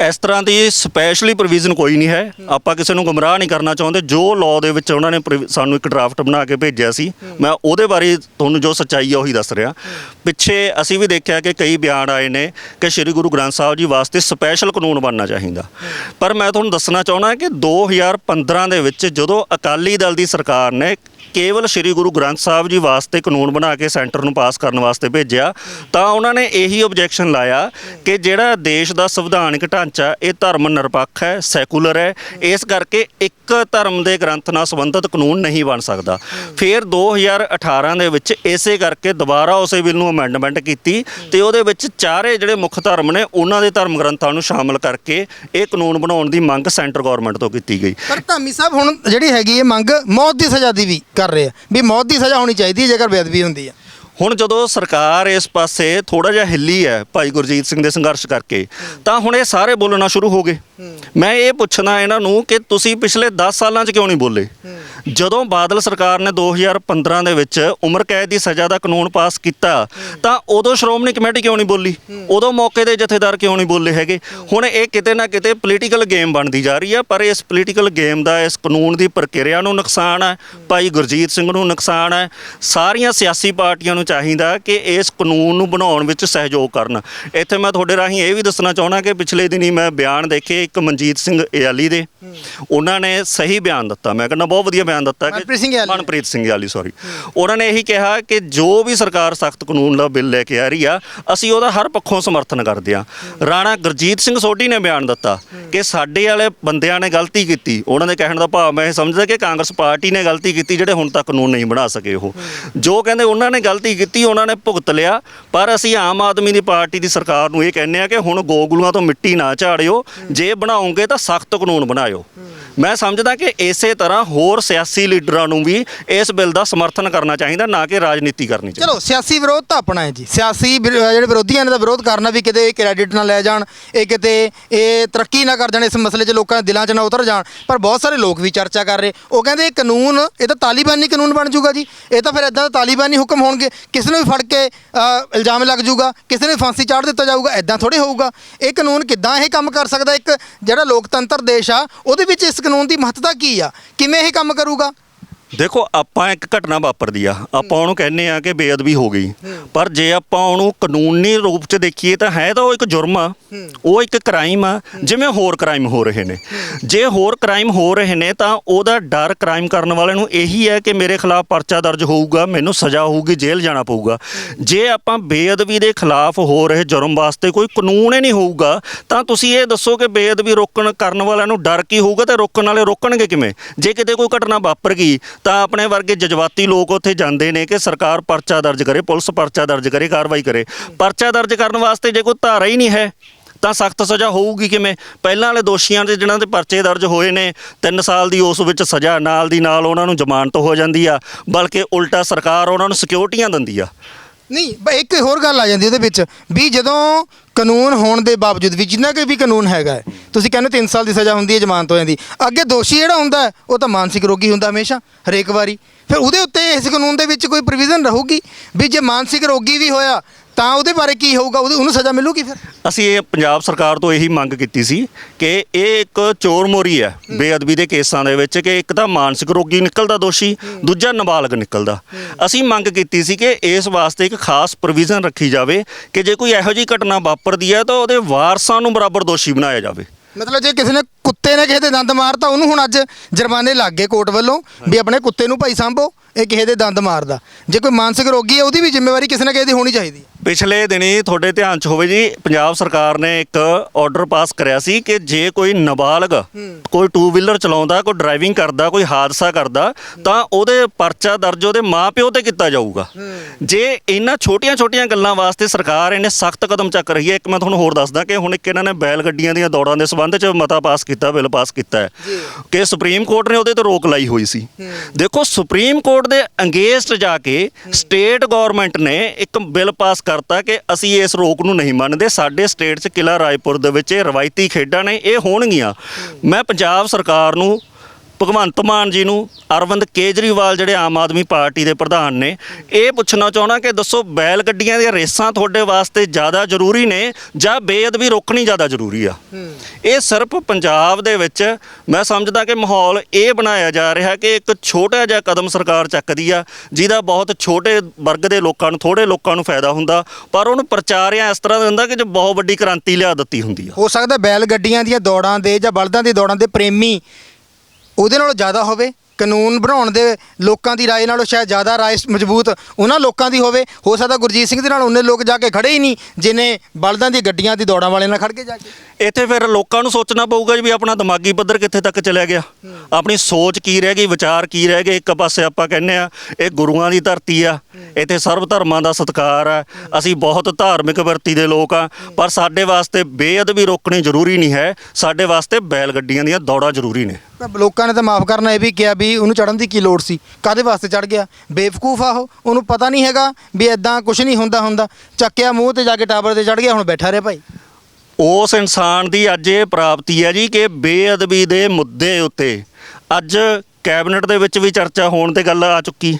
Speaker 2: ਇਸ ਤਰ੍ਹਾਂ ਦੀ ਸਪੈਸ਼ਲੀ ਪ੍ਰੋਵੀਜ਼ਨ ਕੋਈ ਨਹੀਂ ਹੈ। ਆਪਾਂ ਕਿਸੇ ਨੂੰ ਗੁੰਮਰਾਹ ਨਹੀਂ ਕਰਨਾ ਚਾਹੁੰਦੇ। ਜੋ ਲਾਅ ਦੇ ਵਿੱਚ ਉਹਨਾਂ ਨੇ ਪ੍ਰੋਵੀ- ਸਾਨੂੰ ਇੱਕ ਡਰਾਫਟ ਬਣਾ ਕੇ ਭੇਜਿਆ ਸੀ। ਮੈਂ ਉਹਦੇ ਬਾਰੇ ਤੁਹਾਨੂੰ ਜੋ ਸੱਚਾਈ ਹੈ ਉਹੀ ਦੱਸ ਰਿਹਾ। ਪਿੱਛੇ ਅਸੀਂ ਵੀ ਦੇਖਿਆ ਕਿ ਕਈ ਬਿਆਨ ਆਏ ਨੇ ਕਿ ਸ੍ਰੀ ਗੁਰੂ ਗ੍ਰੰਥ ਸਾਹਿਬ ਜੀ ਵਾਸਤੇ ਸਪੈਸ਼ਲ ਕਾਨੂੰਨ ਬਣਨਾ ਚਾਹੀਦਾ। ਪਰ ਮੈਂ ਤੁਹਾਨੂੰ ਦੱਸਣਾ ਚਾਹੁੰਦਾ ਕਿ 2015 ਦੇ ਵਿੱਚ ਜਦੋਂ ਅਕਾਲੀ ਦਲ ਦੀ ਸਰਕਾਰ ਨੇ ਕੇਵਲ ਸ੍ਰੀ ਗੁਰੂ ਗ੍ਰੰਥ ਸਾਹਿਬ ਜੀ ਵਾਸਤੇ ਕਾਨੂੰਨ ਬਣਾ ਕੇ ਸੈਂਟਰ ਨੂੰ ਪਾਸ ਕਰਨ ਵਾਸਤੇ ਭੇਜਿਆ, ਤਾਂ ਉਹਨਾਂ ਨੇ ਇਹੀ ਆਬਜੈਕਸ਼ਨ ਲਾਇਆ ਕਿ ਜਿਹੜਾ ਦੇਸ਼ ਦਾ ਸੰਵਿਧਾਨਿਕ ਢਾਂਚਾ ਇਹ ਧਰਮ ਨਿਰਪੱਖ ਹੈ ਸੈਕੂਲਰ ਹੈ, ਇਸ ਕਰਕੇ ਇੱਕ ਧਰਮ ਦੇ ਗ੍ਰੰਥ ਨਾਲ ਸੰਬੰਧਿਤ ਕਾਨੂੰਨ ਨਹੀਂ ਬਣ ਸਕਦਾ। ਫਿਰ 2018 ਦੇ ਵਿੱਚ ਇਸੇ ਕਰਕੇ ਦੁਬਾਰਾ ਉਸੇ ਬਿੱਲ ਨੂੰ ਅਮੈਂਡਮੈਂਟ ਕੀਤੀ ਤੇ ਉਹਦੇ ਵਿੱਚ ਚਾਰੇ ਜਿਹੜੇ ਮੁੱਖ ਧਰਮ ਨੇ, ਉਹਨਾਂ ਦੇ ਧਰਮ ਗ੍ਰੰਥਾਂ ਨੂੰ ਸ਼ਾਮਲ ਕਰਕੇ ਇਹ ਕਾਨੂੰਨ ਬਣਾਉਣ ਦੀ ਮੰਗ ਸੈਂਟਰ ਗਵਰਨਮੈਂਟ ਤੋਂ ਕੀਤੀ ਗਈ।
Speaker 1: ਪਰ ਧਾਮੀ ਸਾਹਿਬ, ਹੁਣ ਜਿਹੜੀ ਹੈਗੀ ਇਹ ਮੰਗ, ਮੌਤ ਦੀ ਸਜ਼ਾ ਦੀ ਵੀ ਕਰ ਰਹੇ ਆ। ਵੀ ਮੌਤ ਦੀ ਸਜ਼ਾ ਹੋਣੀ ਚਾਹੀਦੀ ਹੈ ਜੇਕਰ ਬੇਅਦਬੀ ਹੁੰਦੀ ਆ
Speaker 2: ਹੁਣ ਜਦੋਂ ਸਰਕਾਰ ਇਸ ਪਾਸੇ ਥੋੜਾ ਜਿਹਾ ਹਿੱਲੀ ਹੈ ਭਾਈ ਗੁਰਜੀਤ ਸਿੰਘ ਦੇ ਸੰਘਰਸ਼ ਕਰਕੇ, ਤਾਂ ਹੁਣ ਇਹ ਸਾਰੇ ਬੋਲਣਾ ਸ਼ੁਰੂ ਹੋ ਗਏ। ਮੈਂ ਇਹ ਪੁੱਛਣਾ ਇਹਨਾਂ ਨੂੰ ਕਿ ਤੁਸੀਂ ਪਿਛਲੇ 10 ਸਾਲਾਂ 'ਚ ਕਿਉਂ ਨਹੀਂ ਬੋਲੇ? ਜਦੋਂ ਬਾਦਲ ਸਰਕਾਰ ਨੇ 2015 ਦੇ ਵਿੱਚ ਉਮਰ ਕੈਦ ਦੀ ਸਜ਼ਾ ਦਾ ਕਾਨੂੰਨ ਪਾਸ ਕੀਤਾ, ਤਾਂ ਉਦੋਂ ਸ਼੍ਰੋਮਣੀ ਕਮੇਟੀ ਕਿਉਂ ਨਹੀਂ ਬੋਲੀ? ਉਦੋਂ ਮੌਕੇ ਦੇ ਜਥੇਦਾਰ ਕਿਉਂ ਨਹੀਂ ਬੋਲੇ ਹੈਗੇ? ਹੁਣ ਇਹ ਕਿਤੇ ਨਾ ਕਿਤੇ ਪੋਲੀਟੀਕਲ ਗੇਮ ਬਣਦੀ ਜਾ ਰਹੀ ਹੈ ਪਰ ਇਸ ਪੋਲੀਟੀਕਲ ਗੇਮ ਦਾ, ਇਸ ਕਾਨੂੰਨ ਦੀ ਪ੍ਰਕਿਰਿਆ ਨੂੰ ਨੁਕਸਾਨ ਹੈ, ਭਾਈ ਗੁਰਜੀਤ ਸਿੰਘ ਨੂੰ ਨੁਕਸਾਨ ਹੈ, ਸਾਰੀਆਂ ਸਿਆਸੀ ਪਾਰਟੀਆਂ ਨੂੰ ਚਾਹੀਦਾ ਕਿ ਇਸ ਕਾਨੂੰਨ ਨੂੰ ਬਣਾਉਣ ਵਿੱਚ ਸਹਿਯੋਗ ਕਰਨ। ਇੱਥੇ ਮੈਂ ਤੁਹਾਡੇ ਰਾਹੀਂ ਇਹ ਵੀ ਦੱਸਣਾ ਚਾਹੁੰਦਾ ਕਿ ਪਿਛਲੇ ਦਿਨੀ ਮੈਂ ਬਿਆਨ ਦੇਖੇ ਇੱਕ ਮਨਜੀਤ ਸਿੰਘ ਇਆਲੀ ਦੇ। ਉਹਨਾਂ ਨੇ ਸਹੀ ਬਿਆਨ ਦਿੱਤਾ। ਮੈਂ ਕਹਿੰਦਾ ਬਹੁਤ ਵਧੀਆ ਬਿਆਨ ਦਿੱਤਾ
Speaker 1: ਮਨਪ੍ਰੀਤ ਸਿੰਘ ਇਆਲੀ।
Speaker 2: ਮਨਪ੍ਰੀਤ ਸਿੰਘ ਇਆਲੀ ਸੌਰੀ ਉਹਨਾਂ ਨੇ ਇਹੀ ਕਿਹਾ ਕਿ ਜੋ ਵੀ ਸਰਕਾਰ ਸਖਤ ਕਾਨੂੰਨ ਦਾ ਬਿੱਲ ਲੈ ਕੇ ਆ ਰਹੀ ਆ ਅਸੀਂ ਉਹਦਾ ਹਰ ਪੱਖੋਂ ਸਮਰਥਨ ਕਰਦੇ ਆ ਰਾਣਾ ਗੁਰਜੀਤ ਸਿੰਘ ਸੋਢੀ ਨੇ ਬਿਆਨ ਦਿੱਤਾ ਕਿ ਸਾਡੇ ਵਾਲੇ ਬੰਦਿਆਂ ਨੇ ਗਲਤੀ ਕੀਤੀ। ਉਹਨਾਂ ਦੇ ਕਹਿਣ ਦਾ ਭਾਵ ਮੈਂ ਇਹ ਸਮਝਦਾ ਕਿ ਕਾਂਗਰਸ ਪਾਰਟੀ ਨੇ ਗਲਤੀ ਕੀਤੀ ਜਿਹੜੇ ਹੁਣ ਤੱਕ ਕਾਨੂੰਨ ਨਹੀਂ ਬਣਾ ਸਕੇ ਉਹ। ਜੋ ਕਹਿੰਦੇ ਉਹਨਾਂ ਨੇ ਗਲਤੀ ਕੀਤੀ ਉਹਨਾਂ ਨੇ ਭੁਗਤ ਲਿਆ। ਪਰ ਅਸੀਂ ਆਮ ਆਦਮੀ ਦੀ ਪਾਰਟੀ ਦੀ ਸਰਕਾਰ ਨੂੰ ਇਹ ਕਹਿੰਦੇ ਆ ਕਿ ਹੁਣ ਗੋਗਲੂਆਂ ਤੋਂ ਮਿੱਟੀ ਨਾ ਝਾੜਿਓ। ਜੇ ਬਣਾਓਗੇ ਤਾਂ ਸਖਤ ਕਾਨੂੰਨ ਬਣਾਇਓ। よ、うん。ਮੈਂ ਸਮਝਦਾ ਕਿ ਇਸੇ ਤਰ੍ਹਾਂ ਹੋਰ ਸਿਆਸੀ ਲੀਡਰਾਂ ਨੂੰ ਵੀ ਇਸ ਬਿੱਲ ਦਾ ਸਮਰਥਨ ਕਰਨਾ ਚਾਹੀਦਾ ਨਾ ਕਿ ਰਾਜਨੀਤੀ ਕਰਨੀ ਚਾਹੀਦੀ।
Speaker 1: ਚਲੋ ਸਿਆਸੀ ਵਿਰੋਧ ਤਾਂ ਆਪਣਾ ਹੈ ਜੀ। ਸਿਆਸੀ ਵਿਰ- ਜਿਹੜੇ ਵਿਰੋਧੀਆਂ ਨੇ ਦਾ ਵਿਰੋਧ ਕਰਨਾ ਵੀ ਕਿਤੇ ਕ੍ਰੈਡਿਟ ਨਾ ਲੈ ਜਾਣ ਇਹ ਕਿਤੇ ਇਹ ਤਰੱਕੀ ਨਾ ਕਰ ਜਾਣ ਇਸ ਮਸਲੇ 'ਚ ਲੋਕਾਂ ਦੇ ਦਿਲਾਂ 'ਚ ਨਾ ਉਤਰ ਜਾਣ। ਪਰ ਬਹੁਤ ਸਾਰੇ ਲੋਕ ਵੀ ਚਰਚਾ ਕਰ ਰਹੇ। ਉਹ ਕਹਿੰਦੇ ਇਹ ਕਾਨੂੰਨ ਇਹ ਤਾਂ ਤਾਲਿਬਾਨੀ ਕਾਨੂੰਨ ਬਣ ਜਾਊਗਾ ਜੀ। ਇਹ ਤਾਂ ਫਿਰ ਇਦਾਂ ਦਾ ਤਾਲੀਬਾਨੀ ਹੁਕਮ ਹੋਣਗੇ। ਕਿਸੇ ਨੂੰ ਵੀ ਫੜ ਕੇ ਅ, ਇਲਜ਼ਾਮ ਲੱਗ ਜਾਊਗਾ। ਕਿਸੇ ਨੂੰ ਵੀ ਫਾਂਸੀ ਚਾੜ ਦਿੱਤਾ ਜਾਊਗਾ। ਇਦਾਂ ਥੋੜੀ ਹੋਊਗਾ। ਇਹ ਕਾਨੂੰਨ ਕਿੱਦਾਂ ਇਹ ਕੰਮ ਕਰ ਸਕਦਾ? ਇੱਕ ਜਿਹੜਾ ਲੋਕਤੰਤਰ ਦੇਸ਼ ਆ ਉਹਦੇ ਵਿੱਚ ਇਸ ਕਾਨੂੰਨ ਦੀ ਮਹੱਤਤਾ ਕੀ ਆ? ਕਿਵੇਂ ਇਹ ਕੰਮ ਕਰੂਗਾ?
Speaker 2: ਦੇਖੋ ਆਪਾਂ ਇੱਕ ਘਟਨਾ ਵਾਪਰਦੀ ਆ। ਆਪਾਂ ਉਹਨੂੰ ਕਹਿੰਦੇ ਆ ਕਿ ਬੇਅਦਬੀ ਹੋ ਗਈ। ਪਰ ਜੇ ਆਪਾਂ ਉਹਨੂੰ ਕਾਨੂੰਨੀ ਰੂਪ 'ਚ ਦੇਖੀਏ ਤਾਂ ਹੈ ਤਾਂ ਉਹ ਇੱਕ ਜੁਰਮ ਆ। ਉਹ ਇੱਕ ਕ੍ਰਾਈਮ ਆ ਜਿਵੇਂ ਹੋਰ ਕ੍ਰਾਈਮ ਹੋ ਰਹੇ ਨੇ। ਜੇ ਹੋਰ ਕ੍ਰਾਈਮ ਹੋ ਰਹੇ ਨੇ ਤਾਂ ਉਹਦਾ ਡਰ ਕ੍ਰਾਈਮ ਕਰਨ ਵਾਲੇ ਨੂੰ ਇਹੀ ਹੈ ਕਿ ਮੇਰੇ ਖਿਲਾਫ ਪਰਚਾ ਦਰਜ ਹੋਊਗਾ ਮੈਨੂੰ ਸਜ਼ਾ ਹੋਊਗੀ ਜੇਲ੍ਹ ਜਾਣਾ ਪਊਗਾ। ਜੇ ਆਪਾਂ ਬੇਅਦਬੀ ਦੇ ਖਿਲਾਫ ਹੋ ਰਹੇ ਜੁਰਮ ਵਾਸਤੇ ਕੋਈ ਕਾਨੂੰਨ ਹੀ ਨਹੀਂ ਹੋਊਗਾ ਤਾਂ ਤੁਸੀਂ ਇਹ ਦੱਸੋ ਕਿ ਬੇਅਦਬੀ ਰੋਕਣ ਕਰਨ ਵਾਲਿਆਂ ਨੂੰ ਡਰ ਕੀ ਹੋਊਗਾ ਤੇ ਰੋਕਣ ਵਾਲੇ ਰੋਕਣਗੇ ਕਿਵੇਂ? ਜੇ ਕਿਤੇ ਕੋਈ ਘਟਨਾ ਵਾਪਰ ਗਈ ਤਾਂ ਆਪਣੇ ਵਰਗੇ ਜਜ਼ਬਾਤੀ ਲੋਕ ਉੱਥੇ ਜਾਂਦੇ ਨੇ ਕਿ ਸਰਕਾਰ ਪਰਚਾ ਦਰਜ ਕਰੇ, ਪੁਲਿਸ ਪਰਚਾ ਦਰਜ ਕਰੇ, ਕਾਰਵਾਈ ਕਰੇ। ਪਰਚਾ ਦਰਜ ਕਰਨ ਵਾਸਤੇ ਜੇ ਕੋਈ ਧਾਰਾ ਹੀ ਨਹੀਂ ਹੈ, ਤਾਂ ਸਖਤ ਸਜ਼ਾ ਹੋਊਗੀ ਕਿਵੇਂ? ਪਹਿਲਾਂ ਵਾਲੇ ਦੋਸ਼ੀਆਂ ਦੇ ਜਿਨ੍ਹਾਂ ਦੇ ਪਰਚੇ ਦਰਜ ਹੋਏ ਨੇ 3 ਸਾਲ ਦੀ ਉਸ ਵਿੱਚ ਸਜ਼ਾ, ਨਾਲ ਦੀ ਨਾਲ ਉਹਨਾਂ ਨੂੰ ਜ਼ਮਾਨਤ ਹੋ ਜਾਂਦੀ ਆ, ਬਲਕਿ ਉਲਟਾ ਸਰਕਾਰ ਉਹਨਾਂ ਨੂੰ ਸਿਕਿਉਰਟੀਆਂ ਦਿੰਦੀ ਆ।
Speaker 1: ਨਹੀਂ ਬ- ਇੱਕ ਹੋਰ ਗੱਲ ਆ ਜਾਂਦੀ ਉਹਦੇ ਵਿੱਚ ਵੀ ਜਦੋਂ ਕਾਨੂੰਨ ਹੋਣ ਦੇ ਬਾਵਜੂਦ ਵੀ ਜਿੰਨਾ ਕੋਈ ਵੀ ਕਾਨੂੰਨ ਹੈਗਾ ਹੈ, ਤੁਸੀਂ ਕਹਿੰਦੇ 3 ਸਾਲ ਦੀ ਸਜ਼ਾ ਹੁੰਦੀ ਹੈ ਜ਼ਮਾਨਤ ਹੋ ਜਾਂਦੀ ਅੱਗੇ ਦੋਸ਼ੀ ਜਿਹੜਾ ਹੁੰਦਾ ਹੈ, ਉਹ ਤਾਂ ਮਾਨਸਿਕ ਰੋਗੀ ਹੁੰਦਾ ਹਮੇਸ਼ਾ ਹਰੇਕ ਵਾਰੀ। ਫਿਰ ਉਹਦੇ ਉੱਤੇ ਇਸ ਕਾਨੂੰਨ ਦੇ ਵਿੱਚ ਕੋਈ ਪ੍ਰੋਵੀਜ਼ਨ ਰਹੂਗੀ? ਵੀ ਜੇ ਮਾਨਸਿਕ ਰੋਗੀ ਵੀ ਹੋਇਆ ਤਾਂ ਉਹਦੇ ਬਾਰੇ ਕੀ ਹੋਊਗਾ? ਉਹਦੇ- ਉਹਨੂੰ ਸਜ਼ਾ ਮਿਲੂਗੀ ਫਿਰ?
Speaker 2: ਅਸੀਂ ਇਹ ਪੰਜਾਬ ਸਰਕਾਰ ਤੋਂ ਇਹੀ ਮੰਗ ਕੀਤੀ ਸੀ ਕਿ ਇਹ ਇੱਕ ਚੋਰ ਮੋਰੀ ਹੈ ਬੇਅਦਬੀ ਦੇ ਕੇਸਾਂ ਦੇ ਵਿੱਚ ਕਿ ਇੱਕ ਤਾਂ ਮਾਨਸਿਕ ਰੋਗੀ ਨਿਕਲਦਾ ਦੋਸ਼ੀ ਦੂਜਾ ਨਾਬਾਲਗ ਨਿਕਲਦਾ। ਅਸੀਂ ਮੰਗ ਕੀਤੀ ਸੀ ਕਿ ਇਸ ਵਾਸਤੇ ਇੱਕ ਖਾਸ ਪ੍ਰੋਵੀਜ਼ਨ ਰੱਖੀ ਜਾਵੇ ਕਿ ਜੇ ਕੋਈ ਇਹੋ ਜਿਹੀ ਘਟਨਾ ਵਾਪਰਦੀ ਹੈ ਤਾਂ ਉਹਦੇ ਵਾਰਸਾਂ ਨੂੰ ਬਰਾਬਰ ਦੋਸ਼ੀ ਬਣਾਇਆ ਜਾਵੇ।
Speaker 1: ਮਤਲਬ ਜੇ ਕਿਸੇ ਨੇ ਕੁੱਤੇ ਨੇ ਕਿਸੇ ਦੇ ਦੰਦ ਮਾਰਤਾ ਉਹਨੂੰ ਹੁਣ ਅੱਜ ਜੁਰਮਾਨੇ ਲੱਗ ਗਏ ਕੋਰਟ ਵੱਲੋਂ ਵੀ ਆਪਣੇ ਕੁੱਤੇ ਨੂੰ ਭਾਈ ਸੰਭੋ ਇਹ ਕਿਸੇ ਦੇ ਦੰਦ ਮਾਰਦਾ। ਜੇ ਕੋਈ ਮਾਨਸਿਕ ਰੋਗੀ ਹੈ ਉਹਦੀ ਵੀ ਜ਼ਿੰਮੇਵਾਰੀ ਕਿਸੇ ਨਾ ਕਿਸੇ ਦੀ ਹੋਣੀ ਚਾਹੀਦੀ ਹੈ।
Speaker 2: ਪਿਛਲੇ ਦਿਨੀ ਤੁਹਾਡੇ ਧਿਆਨ 'ਚ ਹੋਵੇ ਜੀ ਪੰਜਾਬ ਸਰਕਾਰ ਨੇ ਇੱਕ ਆਰਡਰ ਪਾਸ ਕਰਿਆ ਸੀ ਕਿ ਜੇ ਕੋਈ ਨਾਬਾਲਗ ਕੋਈ ਟੂ ਵੀਲਰ ਚਲਾਉਂਦਾ ਕੋਈ ਡਰਾਈਵਿੰਗ ਕਰਦਾ ਕੋਈ ਹਾਦਸਾ ਕਰਦਾ ਤਾਂ ਉਹਦੇ ਪਰਚਾ ਦਰਜ ਉਹਦੇ ਮਾਪਿਓ ਤੇ ਕੀਤਾ ਜਾਊਗਾ। ਜੇ ਇਹਨਾਂ ਛੋਟੀਆਂ-ਛੋਟੀਆਂ ਗੱਲਾਂ ਵਾਸਤੇ ਸਰਕਾਰ ਇਹਨੇ ਸਖਤ ਕਦਮ ਚੱਕ ਰਹੀ ਹੈ ਇੱਕ ਮੈਂ ਤੁਹਾਨੂੰ ਹੋਰ ਦੱਸਦਾ ਕਿ ਹੁਣ ਇੱਕ ਇਹਨਾਂ ਨੇ ਬੈਲ ਗੱਡੀਆਂ ਦੀਆਂ ਦੌੜਾਂ ਦੇ ਸੰਬੰਧ 'ਚ ਮਤਾ ਪਾਸ ਕੀਤਾ ਬਿੱਲ ਪਾਸ ਕੀਤਾ ਹੈ। ਕਿ ਸੁਪਰੀਮ ਕੋਰਟ ਨੇ ਉਹਦੇ ਤੇ ਰੋਕ ਲਾਈ ਹੋਈ ਸੀ। ਦੇਖੋ ਸੁਪਰੀਮ ਕੋਰਟ ਦੇ ਅੰਗੇਸਟ ਜਾ ਕੇ ਸਟੇਟ ਗਵਰਨਮੈਂਟ ਨੇ ਇੱਕ ਬਿੱਲ ਪਾਸ ਕਰਤਾ ਕਿ ਅਸੀਂ ਇਸ ਰੋਕ ਨੂੰ ਨਹੀਂ ਮੰਨਦੇ। ਸਾਡੇ ਸਟੇਟ 'ਚ ਕਿਲਾ ਰਾਏਪੁਰ ਦੇ ਵਿੱਚ ਇਹ ਰਵਾਇਤੀ ਖੇਡਾਂ ਨੇ ਇਹ ਹੋਣਗੀਆਂ। ਮੈਂ ਪੰਜਾਬ ਸਰਕਾਰ ਨੂੰ ਭਗਵੰਤ ਮਾਨ ਜੀ ਨੂੰ ਅਰਵਿੰਦ ਕੇਜਰੀਵਾਲ ਜਿਹੜੇ ਆਮ ਆਦਮੀ ਪਾਰਟੀ ਦੇ ਪ੍ਰਧਾਨ ਨੇ, ਇਹ ਪੁੱਛਣਾ ਚਾਹਣਾ ਕਿ ਦੱਸੋ ਬੈਲ ਗੱਡੀਆਂ ਦੀਆਂ ਰੇਸਾਂ ਤੁਹਾਡੇ ਵਾਸਤੇ ਜ਼ਿਆਦਾ ਜ਼ਰੂਰੀ ਨੇ ਜਾਂ ਬੇਅਦਬੀ ਰੋਕਣੀ ਜ਼ਿਆਦਾ ਜ਼ਰੂਰੀ ਆ? ਇਹ ਸਿਰਫ ਪੰਜਾਬ ਦੇ ਵਿੱਚ ਮੈਂ ਸਮਝਦਾ ਕਿ ਮਾਹੌਲ ਇਹ ਬਣਾਇਆ ਜਾ ਰਿਹਾ ਕਿ ਇੱਕ ਛੋਟਾ ਜਿਹਾ ਕਦਮ ਸਰਕਾਰ ਚੱਕਦੀ ਆ, ਜਿਹਦਾ ਬਹੁਤ ਛੋਟੇ ਵਰਗ ਦੇ ਲੋਕਾਂ ਨੂੰ ਥੋੜੇ ਲੋਕਾਂ ਨੂੰ ਫਾਇਦਾ ਹੁੰਦਾ, ਪਰ ਉਹਨੂੰ ਪ੍ਰਚਾਰਿਆ ਇਸ ਤਰ੍ਹਾਂ ਦਾ ਹੁੰਦਾ ਕਿ ਜੋ ਬਹੁਤ ਵੱਡੀ ਕ੍ਰਾਂਤੀ ਲਿਆ ਦਿੱਤੀ ਹੁੰਦੀ ਆ।
Speaker 1: ਹੋ ਸਕਦਾ ਬੈਲ ਗੱਡੀਆਂ ਦੀਆਂ ਦੌੜਾਂ ਦੇ ਜਾਂ ਬਲਦਾਂ ਦੀ ਦੌੜਾਂ ਦੇ ਪ੍ਰੇਮੀ ਉਹਦੇ ਨਾਲੋਂ ਜ਼ਿਆਦਾ ਹੋਵੇ ਕਾਨੂੰਨ ਬਣਾਉਣ ਦੇ ਲੋਕਾਂ ਦੀ رائے ਨਾਲੋਂ ਸ਼ਾਇਦ ਜ਼ਿਆਦਾ رائے ਮਜ਼ਬੂਤ ਉਹਨਾਂ ਲੋਕਾਂ ਦੀ ਹੋਵੇ ਹੋ ਸਕਦਾ ਗੁਰਜੀਤ ਸਿੰਘ ਦੇ ਨਾਲ ਉਹਨੇ ਲੋਕ ਜਾ ਕੇ ਖੜੇ ਹੀ ਨਹੀਂ ਜਿਨੇ ਬਲਦਾਂ ਦੀ ਗੱਡੀਆਂ ਦੀ ਦੌੜਾਂ ਵਾਲੇ ਨਾਲ ਖੜ ਕੇ ਜਾ ਕੇ
Speaker 2: ਇੱਥੇ ਫਿਰ ਲੋਕਾਂ ਨੂੰ ਸੋਚਣਾ ਪਊਗਾ ਜੀ ਵੀ ਆਪਣਾ ਦਿਮਾਗੀ ਪੱਧਰ ਕਿੱਥੇ ਤੱਕ ਚਲਿਆ ਗਿਆ ਆਪਣੀ ਸੋਚ ਕੀ ਰਹਿ ਗਈ ਵਿਚਾਰ ਕੀ ਰਹਿ ਗਏ ਇੱਕ ਪਾਸੇ ਆਪਾਂ ਕਹਿੰਦੇ ਆ ਇਹ ਗੁਰੂਆਂ ਦੀ ਧਰਤੀ ਆ ਇੱਥੇ ਸਰਬ ਧਰਮਾਂ ਦਾ ਸਤਿਕਾਰ ਆ ਅਸੀਂ ਬਹੁਤ ਧਾਰਮਿਕ ਵਰਤੀ ਦੇ ਲੋਕ ਆ ਪਰ ਸਾਡੇ ਵਾਸਤੇ ਬੇਅਦਬੀ ਰੋਕਣੀ ਜ਼ਰੂਰੀ ਨਹੀਂ ਹੈ ਸਾਡੇ ਵਾਸਤੇ ਬੈਲ ਗੱਡੀਆਂ ਦੀਆਂ ਦੌੜਾਂ ਜ਼ਰੂਰੀ ਨੇ
Speaker 1: ਪਰ ਲੋਕਾਂ ਨੇ ਤਾਂ ਮਾਫ ਕਰਨਾ ਇਹ ਵੀ ਕਿਹਾ ਵੀ ਉਹਨੂੰ ਚੜਨ ਦੀ ਕੀ ਲੋੜ ਸੀ? ਕਾਦੇ ਵਾਸਤੇ ਚੜ ਗਿਆ? ਬੇਵਕੂਫ ਆ ਉਹ। ਉਹਨੂੰ ਪਤਾ ਨਹੀਂ ਹੈਗਾ ਵੀ ਐਦਾਂ ਕੁਝ ਨਹੀਂ ਹੁੰਦਾ ਹੁੰਦਾ। ਚੱਕਿਆ ਮੂੰਹ ਤੇ ਜਾ ਕੇ ਟਾਵਰ ਤੇ ਚੜ ਗਿਆ, ਹੁਣ ਬੈਠਾ ਰਿਹਾ ਭਾਈ।
Speaker 2: ਉਸ ਇਨਸਾਨ ਦੀ ਅੱਜ ਇਹ ਪ੍ਰਾਪਤੀ ਹੈ ਜੀ ਕਿ ਬੇਅਦਬੀ ਦੇ ਮੁੱਦੇ ਉੱਤੇ ਅੱਜ ਕੈਬਨਿਟ ਦੇ ਵਿੱਚ ਵੀ ਚਰਚਾ ਹੋਣ ਤੇ ਗੱਲ ਆ ਚੁੱਕੀ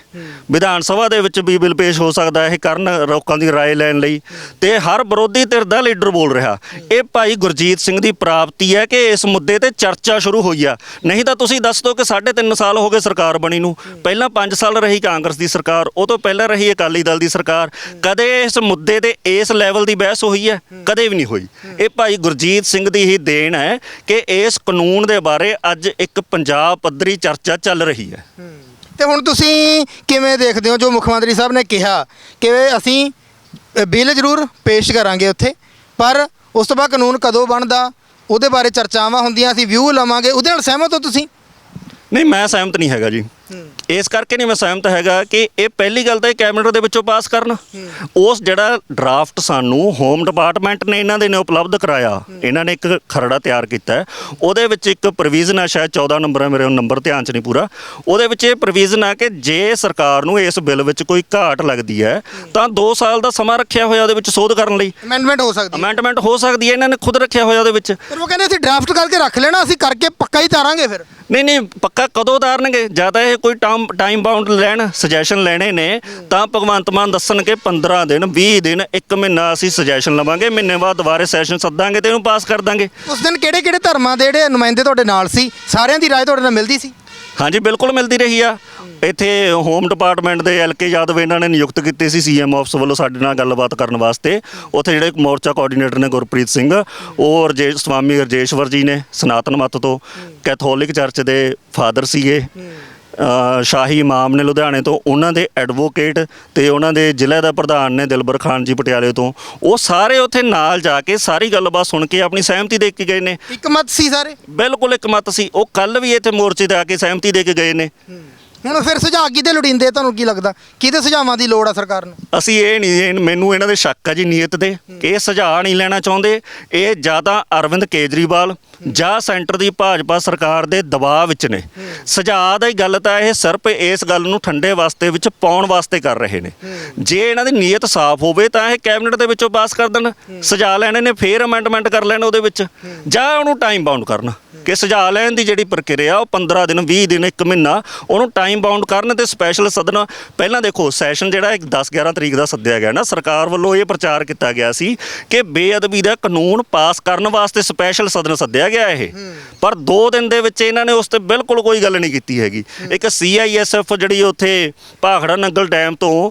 Speaker 2: ਵਿਧਾਨ ਸਭਾ ਦੇ ਵਿੱਚ ਵੀ ਬਿੱਲ ਪੇਸ਼ ਹੋ ਸਕਦਾ ਇਹ ਕਰਨ ਲੋਕਾਂ ਦੀ رائے ਲੈਣ ਲਈ ਤੇ ਹਰ ਵਿਰੋਧੀ ਧਿਰ ਦਾ ਲੀਡਰ ਬੋਲ ਰਿਹਾ ਇਹ ਭਾਈ ਗੁਰਜੀਤ ਸਿੰਘ ਦੀ ਪ੍ਰਾਪਤੀ ਹੈ ਕਿ ਇਸ ਮੁੱਦੇ ਤੇ ਚਰਚਾ ਸ਼ੁਰੂ ਹੋਈ ਆ ਨਹੀਂ ਤਾਂ ਤੁਸੀਂ ਦੱਸ ਦਿਓ ਕਿ 3.5 ਸਾਲ ਹੋ ਗਏ ਸਰਕਾਰ ਬਣੀ ਨੂੰ ਪਹਿਲਾਂ 5 ਸਾਲ ਰਹੀ ਕਾਂਗਰਸ ਦੀ ਸਰਕਾਰ ਉਹ ਤੋਂ ਪਹਿਲਾਂ ਰਹੀ ਅਕਾਲੀ ਦਲ ਦੀ ਸਰਕਾਰ ਕਦੇ ਇਸ ਮੁੱਦੇ ਤੇ ਇਸ ਲੈਵਲ ਦੀ ਬਹਿਸ ਹੋਈ ਹੈ ਕਦੇ ਵੀ ਨਹੀਂ ਹੋਈ ਇਹ ਭਾਈ ਗੁਰਜੀਤ ਸਿੰਘ ਦੀ ਹੀ ਦੇਣ ਹੈ ਕਿ ਇਸ ਕਾਨੂੰਨ ਦੇ ਬਾਰੇ ਅੱਜ ਇੱਕ ਪੰਜਾਬ ਪੱਧਰੀ ਚਰਚਾ ਚੱਲ ਰਹੀ ਹੈ।
Speaker 1: ਤੇ ਹੁਣ ਤੁਸੀਂ ਕਿਵੇਂ ਦੇਖਦੇ ਹੋ ਜੋ ਮੁੱਖ ਮੰਤਰੀ ਸਾਹਿਬ ਨੇ ਕਿਹਾ ਕਿ ਅਸੀਂ ਬਿੱਲ ਜ਼ਰੂਰ ਪੇਸ਼ ਕਰਾਂਗੇ ਉੱਥੇ ਪਰ ਉਸ ਤੋਂ ਬਾਅਦ ਕਾਨੂੰਨ ਕਦੋਂ ਬਣਦਾ ਉਹਦੇ ਬਾਰੇ ਚਰਚਾਵਾਂ ਹੁੰਦੀਆਂ ਅਸੀਂ ਵਿਊ ਲਵਾਂਗੇ ਉਹਦੇ ਨਾਲ ਸਹਿਮਤ ਹੋ ਤੁਸੀਂ?
Speaker 2: ਨਹੀਂ ਮੈਂ ਸਹਿਮਤ ਨਹੀਂ ਹੈਗਾ ਜੀ। ਇਸ ਕਰਕੇ ਨਹੀਂ ਮੈਂ ਸਹਿਮਤ ਹੈਗਾ ਕਿ ਇਹ ਪਹਿਲੀ ਗੱਲ ਤਾਂ ਇਹ ਕੈਬਨਿਟ ਦੇ ਵਿੱਚੋਂ ਪਾਸ ਕਰਨ। ਉਸ ਜਿਹੜਾ ਡਰਾਫਟ ਸਾਨੂੰ ਹੋਮ ਡਿਪਾਰਟਮੈਂਟ ਨੇ ਇਹਨਾਂ ਦੇ ਨੇ ਉਪਲਬਧ ਕਰਾਇਆ ਇਹਨਾਂ ਨੇ ਇੱਕ ਖਰੜਾ ਤਿਆਰ ਕੀਤਾ। ਉਹਦੇ ਵਿੱਚ ਇੱਕ ਪ੍ਰੋਵੀਜ਼ਨ ਆ ਸ਼ਾਇਦ 14 ਨੰਬਰ ਹੈ ਮੇਰੇ ਨੰਬਰ ਧਿਆਨ 'ਚ ਨਹੀਂ ਪੂਰਾ। ਉਹਦੇ ਵਿੱਚ ਇਹ ਪ੍ਰੋਵੀਜ਼ਨ ਆ ਕਿ ਜੇ ਸਰਕਾਰ ਨੂੰ ਇਸ ਬਿੱਲ ਵਿੱਚ ਕੋਈ ਘਾਟ ਲੱਗਦੀ ਹੈ ਤਾਂ 2 ਸਾਲ ਦਾ ਸਮਾਂ ਰੱਖਿਆ ਹੋਇਆ ਉਹਦੇ ਵਿੱਚ ਸੋਧ ਕਰਨ ਲਈ।
Speaker 1: ਅਮੈਂਡਮੈਂਟ ਹੋ ਸਕਦੀ ਹੈ।
Speaker 2: ਅਮੈਂਡਮੈਂਟ ਹੋ ਸਕਦੀ ਹੈ ਇਹਨਾਂ ਨੇ ਖੁਦ ਰੱਖਿਆ ਹੋਇਆ ਉਹਦੇ ਵਿੱਚ।
Speaker 1: ਪਰ ਉਹ ਕਹਿੰਦੇ ਅਸੀਂ ਡਰਾਫਟ ਕਰਕੇ ਰੱਖ ਲੈਣਾ ਅਸੀਂ ਕਰਕੇ ਪੱਕਾ ਹੀ ਤਾਰਾਂਗੇ ਫਿਰ।
Speaker 2: ਨਹੀਂ ਨਹੀਂ ਪੱਕਾ ਕਦੋਂ ਉਤਾਰਨਗੇ ਜਾਂ ਤਾਂ ਇਹ ਕੋਈ ਟਾਈਮ ਟਾਈਮ ਬਾਉਂਡ ਲੈਣ ਸੁਜੈਸ਼ਨ ਲੈਣੇ ਨੇ ਤਾਂ ਭਗਵੰਤ ਮਾਨ ਦੱਸਣ ਕਿ 15 ਦਿਨ 20 ਦਿਨ 1 ਮਹੀਨਾ ਅਸੀਂ ਸੁਜੈਸ਼ਨ ਲਵਾਂਗੇ ਮਹੀਨੇ ਬਾਅਦ ਦੁਬਾਰੇ ਸੈਸ਼ਨ ਸੱਦਾਂਗੇ ਤੇ ਇਹਨੂੰ ਪਾਸ ਕਰ ਦਾਂਗੇ।
Speaker 1: ਉਸ ਦਿਨ ਕਿਹੜੇ ਕਿਹੜੇ ਧਰਮਾਂ ਦੇ ਜਿਹੜੇ ਨੁਮਾਇੰਦੇ ਤੁਹਾਡੇ ਨਾਲ ਸੀ? ਸਾਰਿਆਂ ਦੀ ਰਾਏ ਤੁਹਾਡੇ ਨਾਲ ਮਿਲਦੀ ਸੀ?
Speaker 2: ਹਾਂਜੀ ਬਿਲਕੁਲ ਮਿਲਦੀ ਰਹੀ ਆ। ਇੱਥੇ ਹੋਮ ਡਿਪਾਰਟਮੈਂਟ ਦੇ ਐਲਕੇ ਯਾਦਵ ਇਹਨਾਂ ਨੇ ਨਿਯੁਕਤ ਕੀਤੇ ਸੀ ਸੀਐਮ ਆਫਿਸ ਵੱਲੋਂ ਸਾਡੇ ਨਾਲ ਗੱਲਬਾਤ ਕਰਨ ਵਾਸਤੇ। ਉੱਥੇ ਜਿਹੜੇ ਮੋਰਚਾ ਕੋਆਰਡੀਨੇਟਰ ਨੇ ਗੁਰਪ੍ਰੀਤ ਸਿੰਘ ਉਹ ਰਜੇਸ਼ ਸਵਾਮੀ ਰਜੇਸ਼ਵਰ ਜੀ ਨੇ ਸਨਾਤਨ ਮੱਤ ਤੋਂ ਕੈਥੋਲਿਕ ਚਰਚ ਦੇ ਫਾਦਰ ਸੀਗੇ। ਅ, ਸ਼ਾਹੀ ਇਮਾਮ ਨੇ ਲੁਧਿਆਣੇ ਤੋਂ ਉਹਨਾਂ ਦੇ ਐਡਵੋਕੇਟ ਤੇ ਉਹਨਾਂ ਦੇ ਜ਼ਿਲ੍ਹੇ ਦਾ ਪ੍ਰਧਾਨ ਨੇ ਦਿਲਬਰ ਖਾਨ ਜੀ ਪਟਿਆਲੇ ਤੋਂ। ਉਹ ਸਾਰੇ ਉੱਥੇ ਨਾਲ ਜਾ ਕੇ ਸਾਰੀ ਗੱਲਬਾਤ ਸੁਣ ਕੇ ਆਪਣੀ ਸਹਿਮਤੀ ਦੇ ਕੇ ਗਏ ਨੇ।
Speaker 1: ਇੱਕ ਮਤ ਸੀ ਸਾਰੇ?
Speaker 2: ਬਿਲਕੁਲ ਇੱਕ ਮਤ ਸੀ। ਉਹ ਕੱਲ ਵੀ ਇੱਥੇ ਮੋਰਚੇ ਤੇ ਆ ਕੇ ਸਹਿਮਤੀ ਦੇ ਕੇ ਗਏ ਨੇ।
Speaker 1: ਹੁਣ ਫਿਰ ਸੁਝਾਅ ਕਿਹਦੇ ਲੋੜੀਂਦੇ ਤੁਹਾਨੂੰ ਕੀ ਲੱਗਦਾ? ਕਿਹਦੇ ਸੁਝਾਵਾਂ ਦੀ ਲੋੜ ਆ ਸਰਕਾਰ ਨੂੰ?
Speaker 2: ਅਸੀਂ ਇਹ ਨਹੀਂ ਇਹ- ਮੈਨੂੰ ਇਹਨਾਂ ਦੇ ਸ਼ੱਕ ਆ ਜੀ ਨੀਅਤ ਦੇ ਕਿ ਇਹ ਸੁਝਾਅ ਨਹੀਂ ਲੈਣਾ ਚਾਹੁੰਦੇ। ਇਹ ਜ਼ਿਆਦਾ ਅਰਵਿੰਦ ਕੇਜਰੀਵਾਲ ਜਾਂ ਸੈਂਟਰ ਦੀ ਭਾਜਪਾ ਸਰਕਾਰ ਦੇ ਦਬਾਅ ਵਿੱਚ ਨੇ। ਸੁਝਾਅ ਦੀ ਗੱਲ ਤਾਂ ਇਹ ਸਿਰਫ ਇਸ ਗੱਲ ਨੂੰ ਠੰਡੇ ਵਾਸਤੇ ਵਿੱਚ ਪਾਉਣ ਵਾਸਤੇ ਕਰ ਰਹੇ ਨੇ। ਜੇ ਇਹਨਾਂ ਦੀ ਨੀਅਤ ਸਾਫ਼ ਹੋਵੇ ਤਾਂ ਇਹ ਕੈਬਨਿਟ ਦੇ ਵਿੱਚੋਂ ਪਾਸ ਕਰ ਦੇਣ। ਸੁਝਾਅ ਲੈਣੇ ਨੇ ਫੇਰ ਅਮੈਂਡਮੈਂਟ ਕਰ ਲੈਣ ਉਹਦੇ ਵਿੱਚ। ਜਾਂ ਉਹਨੂੰ ਟਾਈਮ ਬਾਉਂਡ ਕਰਨ। ਕਿ ਸੁਝਾਅ ਲੈਣ ਦੀ ਜਿਹੜੀ ਪ੍ਰਕਿਰਿਆ ਉਹ 15 ਦਿਨ 20 ਦਿਨ 1 ਮਹੀਨਾ ਉਹਨੂੰ ਟਾਈਮ ਬਾਉਂਡ ਕਰਨ ਤੇ ਸਪੈਸ਼ਲ ਸਦਨ ਪਹਿਲਾਂ ਦੇਖੋ ਸੈਸ਼ਨ ਜਿਹੜਾ ਇੱਕ 10 11 ਤਰੀਕ ਦਾ ਸੱਦਿਆ ਗਿਆ ਨਾ ਸਰਕਾਰ ਵੱਲੋਂ ਇਹ ਪ੍ਰਚਾਰ ਕੀਤਾ ਗਿਆ ਸੀ ਕਿ ਬੇਅਦਬੀ ਦਾ ਕਾਨੂੰਨ ਪਾਸ ਕਰਨ ਵਾਸਤੇ ਸਪੈਸ਼ਲ ਸਦਨ ਸੱਦਿਆ ਗਿਆ ਇਹ। ਪਰ 2 ਦਿਨ ਦੇ ਵਿੱਚ ਇਹਨਾਂ ਨੇ ਉਸ ਤੇ ਬਿਲਕੁਲ ਕੋਈ ਗੱਲ ਨਹੀਂ ਕੀਤੀ ਹੈਗੀ। ਇੱਕ ਸੀਆਈਐਸਐਫ ਜਿਹੜੀ ਉੱਥੇ ਭਾਖੜਾ ਨੰਗਲ ਡੈਮ ਤੋਂ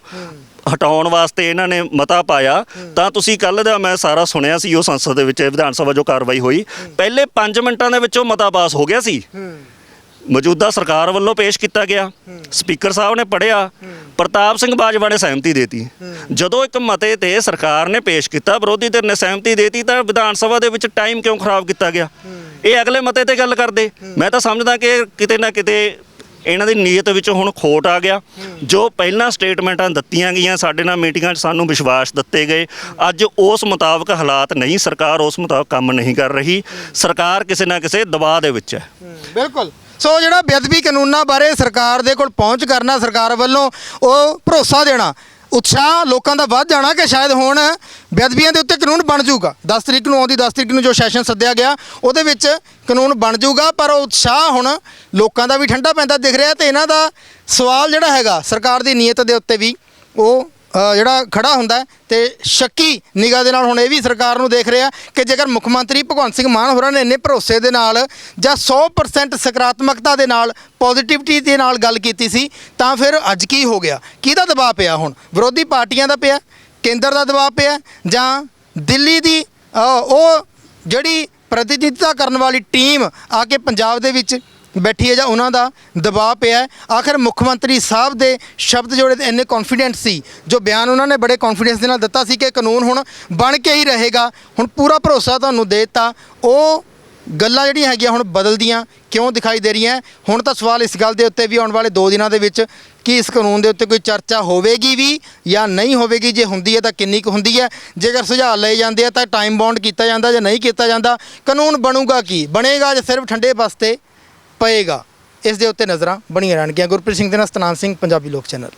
Speaker 2: ਹਟਾਉਣ ਵਾਸਤੇ ਇਹਨਾਂ ਨੇ ਮਤਾ ਪਾਇਆ ਤਾਂ ਤੁਸੀਂ ਕੱਲ ਦਾ ਮੈਂ ਸਾਰਾ ਸੁਣਿਆ ਸੀ ਉਹ ਸੰਸਦ ਦੇ ਵਿੱਚ ਵਿਧਾਨ ਸਭਾ ਜੋ ਕਾਰਵਾਈ ਹੋਈ ਪਹਿਲੇ 5 ਮਿੰਟਾਂ ਦੇ ਵਿੱਚੋਂ ਮਤਾ ਪਾਸ ਹੋ ਗਿਆ ਸੀ। ਮੌਜੂਦਾ ਸਰਕਾਰ ਵੱਲੋਂ ਪੇਸ਼ ਕੀਤਾ ਗਿਆ। ਸਪੀਕਰ ਸਾਹਿਬ ਨੇ ਪੜਿਆ ਪ੍ਰਤਾਪ ਸਿੰਘ ਬਾਜਵਾ ਨੇ ਸਹਿਮਤੀ ਦੇਤੀ। ਜਦੋਂ ਇੱਕ ਮਤੇ ਤੇ ਸਰਕਾਰ ਨੇ ਪੇਸ਼ ਕੀਤਾ, ਵਿਰੋਧੀ ਧਿਰ ਨੇ ਸਹਿਮਤੀ ਦੇਤੀ ਤਾਂ ਵਿਧਾਨ ਸਭਾ ਦੇ ਵਿੱਚ ਟਾਈਮ ਕਿਉਂ ਖਰਾਬ ਕੀਤਾ ਗਿਆ? ਇਹ ਅਗਲੇ ਮਤੇ ਤੇ ਗੱਲ ਕਰਦੇ। ਮੈਂ ਤਾਂ ਸਮਝਦਾ ਕਿ ਕਿਤੇ ਨਾ ਕਿਤੇ ਇਹਨਾਂ ਦੀ ਨੀਅਤ ਵਿੱਚ ਹੁਣ ਖੋਟ ਆ ਗਿਆ। ਜੋ ਪਹਿਲਾਂ ਸਟੇਟਮੈਂਟਾਂ ਦਿੱਤੀਆਂ ਗਈਆਂ, ਸਾਡੇ ਨਾਲ ਮੀਟਿੰਗਾਂ 'ਚ ਸਾਨੂੰ ਵਿਸ਼ਵਾਸ ਦਿੱਤੇ ਗਏ। ਅੱਜ ਉਸ ਮੁਤਾਬਕ ਹਾਲਾਤ ਨਹੀਂ, ਸਰਕਾਰ ਉਸ ਮੁਤਾਬਕ ਕੰਮ ਨਹੀਂ ਕਰ ਰਹੀ। ਸਰਕਾਰ ਕਿਸੇ ਨਾ ਕਿਸੇ ਦਬਾਅ ਦੇ ਵਿੱਚ ਹੈ।
Speaker 1: ਬਿਲਕੁਲ। ਸੋ ਜਿਹੜਾ ਬੇਅਦਬੀ ਕਾਨੂੰਨਾਂ ਬਾਰੇ ਸਰਕਾਰ ਦੇ ਕੋਲ ਪਹੁੰਚ ਕਰਨਾ ਸਰਕਾਰ ਵੱਲੋਂ ਉਹ ਭਰੋਸਾ ਦੇਣਾ, ਉਤਸ਼ਾਹ ਲੋਕਾਂ ਦਾ ਵੱਧ ਜਾਣਾ ਕਿ ਸ਼ਾਇਦ ਹੁਣ ਬੇਅਦਬੀਆਂ ਦੇ ਉੱਤੇ ਕਾਨੂੰਨ ਬਣ ਜਾਊਗਾ? 10 ਤਰੀਕ ਨੂੰ ਆਉਂਦੀ 10 ਤਰੀਕ ਨੂੰ ਜੋ ਸੈਸ਼ਨ ਸੱਦਿਆ ਗਿਆ, ਉਹਦੇ ਵਿੱਚ ਕਾਨੂੰਨ ਬਣ ਜਾਊਗਾ, ਪਰ ਉਹ ਉਤਸ਼ਾਹ ਹੁਣ ਲੋਕਾਂ ਦਾ ਵੀ ਠੰਡਾ ਪੈਂਦਾ ਦਿਖ ਰਿਹਾ ਤੇ ਇਹਨਾਂ ਦਾ ਸਵਾਲ ਜਿਹੜਾ ਹੈਗਾ ਸਰਕਾਰ ਦੀ ਨੀਅਤ ਦੇ ਉੱਤੇ ਵੀ ਉਹ ਜਿਹੜਾ ਖੜਾ ਹੁੰਦਾ ਹੈ ਤੇ ਸ਼ੱਕੀ ਨਿਗਾਹ ਦੇ ਨਾਲ ਹੁਣ ਇਹ ਵੀ ਸਰਕਾਰ ਨੂੰ ਦੇਖ ਰਿਹਾ ਕਿ ਜੇਕਰ ਮੁੱਖ ਮੰਤਰੀ ਭਗਵੰਤ ਸਿੰਘ ਮਾਨ ਹੋਰਾਂ ਨੇ ਇੰਨੇ ਭਰੋਸੇ ਦੇ ਨਾਲ ਜਾਂ 100% ਸਕਾਰਾਤਮਕਤਾ ਦੇ ਨਾਲ ਪੋਜ਼ਿਟਿਵਿਟੀ ਦੇ ਨਾਲ ਗੱਲ ਕੀਤੀ ਸੀ, ਤਾਂ ਫਿਰ ਅੱਜ ਕੀ ਹੋ ਗਿਆ? ਕਿਹਦਾ ਦਬਾਅ ਪਿਆ ਹੁਣ? ਵਿਰੋਧੀ ਪਾਰਟੀਆਂ ਦਾ ਪਿਆ? ਕੇਂਦਰ ਦਾ ਦਬਾਅ ਪਿਆ? ਜਾਂ ਦਿੱਲੀ ਦੀ ਉਹ ਜਿਹੜੀ ਪ੍ਰਤੀਨਿਧਤਾ ਕਰਨ ਵਾਲੀ ਟੀਮ ਆ ਕੇ ਪੰਜਾਬ ਦੇ ਵਿੱਚ ਬੈਠੀ ਹੈ ਜਾਂ ਉਹਨਾਂ ਦਾ ਦਬਾਅ ਪਿਆ ਹੈ। ਆਖਰ ਮੁੱਖ ਮੰਤਰੀ ਸਾਹਿਬ ਦੇ ਸ਼ਬਦ ਜਿਹੜੇ ਇੰਨੇ ਕੌਨਫੀਡੈਂਟ ਸੀ। ਜੋ ਬਿਆਨ ਉਹਨਾਂ ਨੇ ਬੜੇ ਕੌਨਫੀਡੈਂਸ ਦੇ ਨਾਲ ਦਿੱਤਾ ਸੀ ਕਿ ਕਾਨੂੰਨ ਹੁਣ ਬਣ ਕੇ ਹੀ ਰਹੇਗਾ। ਹੁਣ ਪੂਰਾ ਭਰੋਸਾ ਤੁਹਾਨੂੰ ਦੇ ਦਿੱਤਾ। ਉਹ ਗੱਲਾਂ ਜਿਹੜੀਆਂ ਹੈਗੀਆਂ ਹੁਣ ਬਦਲਦੀਆਂ ਕਿਉਂ ਦਿਖਾਈ ਦੇ ਰਹੀਆਂ? ਹੁਣ ਤਾਂ ਸਵਾਲ ਇਸ ਗੱਲ ਦੇ ਉੱਤੇ ਵੀ ਆਉਣ ਵਾਲੇ 2 ਦਿਨਾਂ ਦੇ ਵਿੱਚ ਕਿ ਇਸ ਕਾਨੂੰਨ ਦੇ ਉੱਤੇ ਕੋਈ ਚਰਚਾ ਹੋਵੇਗੀ ਵੀ ਜਾਂ ਨਹੀਂ ਹੋਵੇਗੀ। ਜੇ ਹੁੰਦੀ ਹੈ ਤਾਂ ਕਿੰਨੀ ਕੁ ਹੁੰਦੀ ਹੈ? ਜੇਕਰ ਸੁਝਾਅ ਲਏ ਜਾਂਦੇ ਆ ਤਾਂ ਟਾਈਮ ਬਾਉਂਡ ਕੀਤਾ ਜਾਂਦਾ ਜਾਂ ਨਹੀਂ ਕੀਤਾ ਜਾਂਦਾ? ਕਾਨੂੰਨ ਬਣੂਗਾ ਕੀ? ਬਣੇਗਾ ਜਾਂ ਸਿਰਫ ਠੰਡੇ ਬਸਤੇ ਪਏਗਾ। ਇਸ ਦੇ ਉੱਤੇ ਨਜ਼ਰਾਂ ਬਣੀਆਂ ਰਹਿਣਗੀਆਂ। ਗੁਰਪ੍ਰੀਤ ਸਿੰਘ ਦੇ ਨਾਲ ਸਤਨਾਮ ਸਿੰਘ, ਪੰਜਾਬੀ ਲੋਕ ਚੈਨਲ।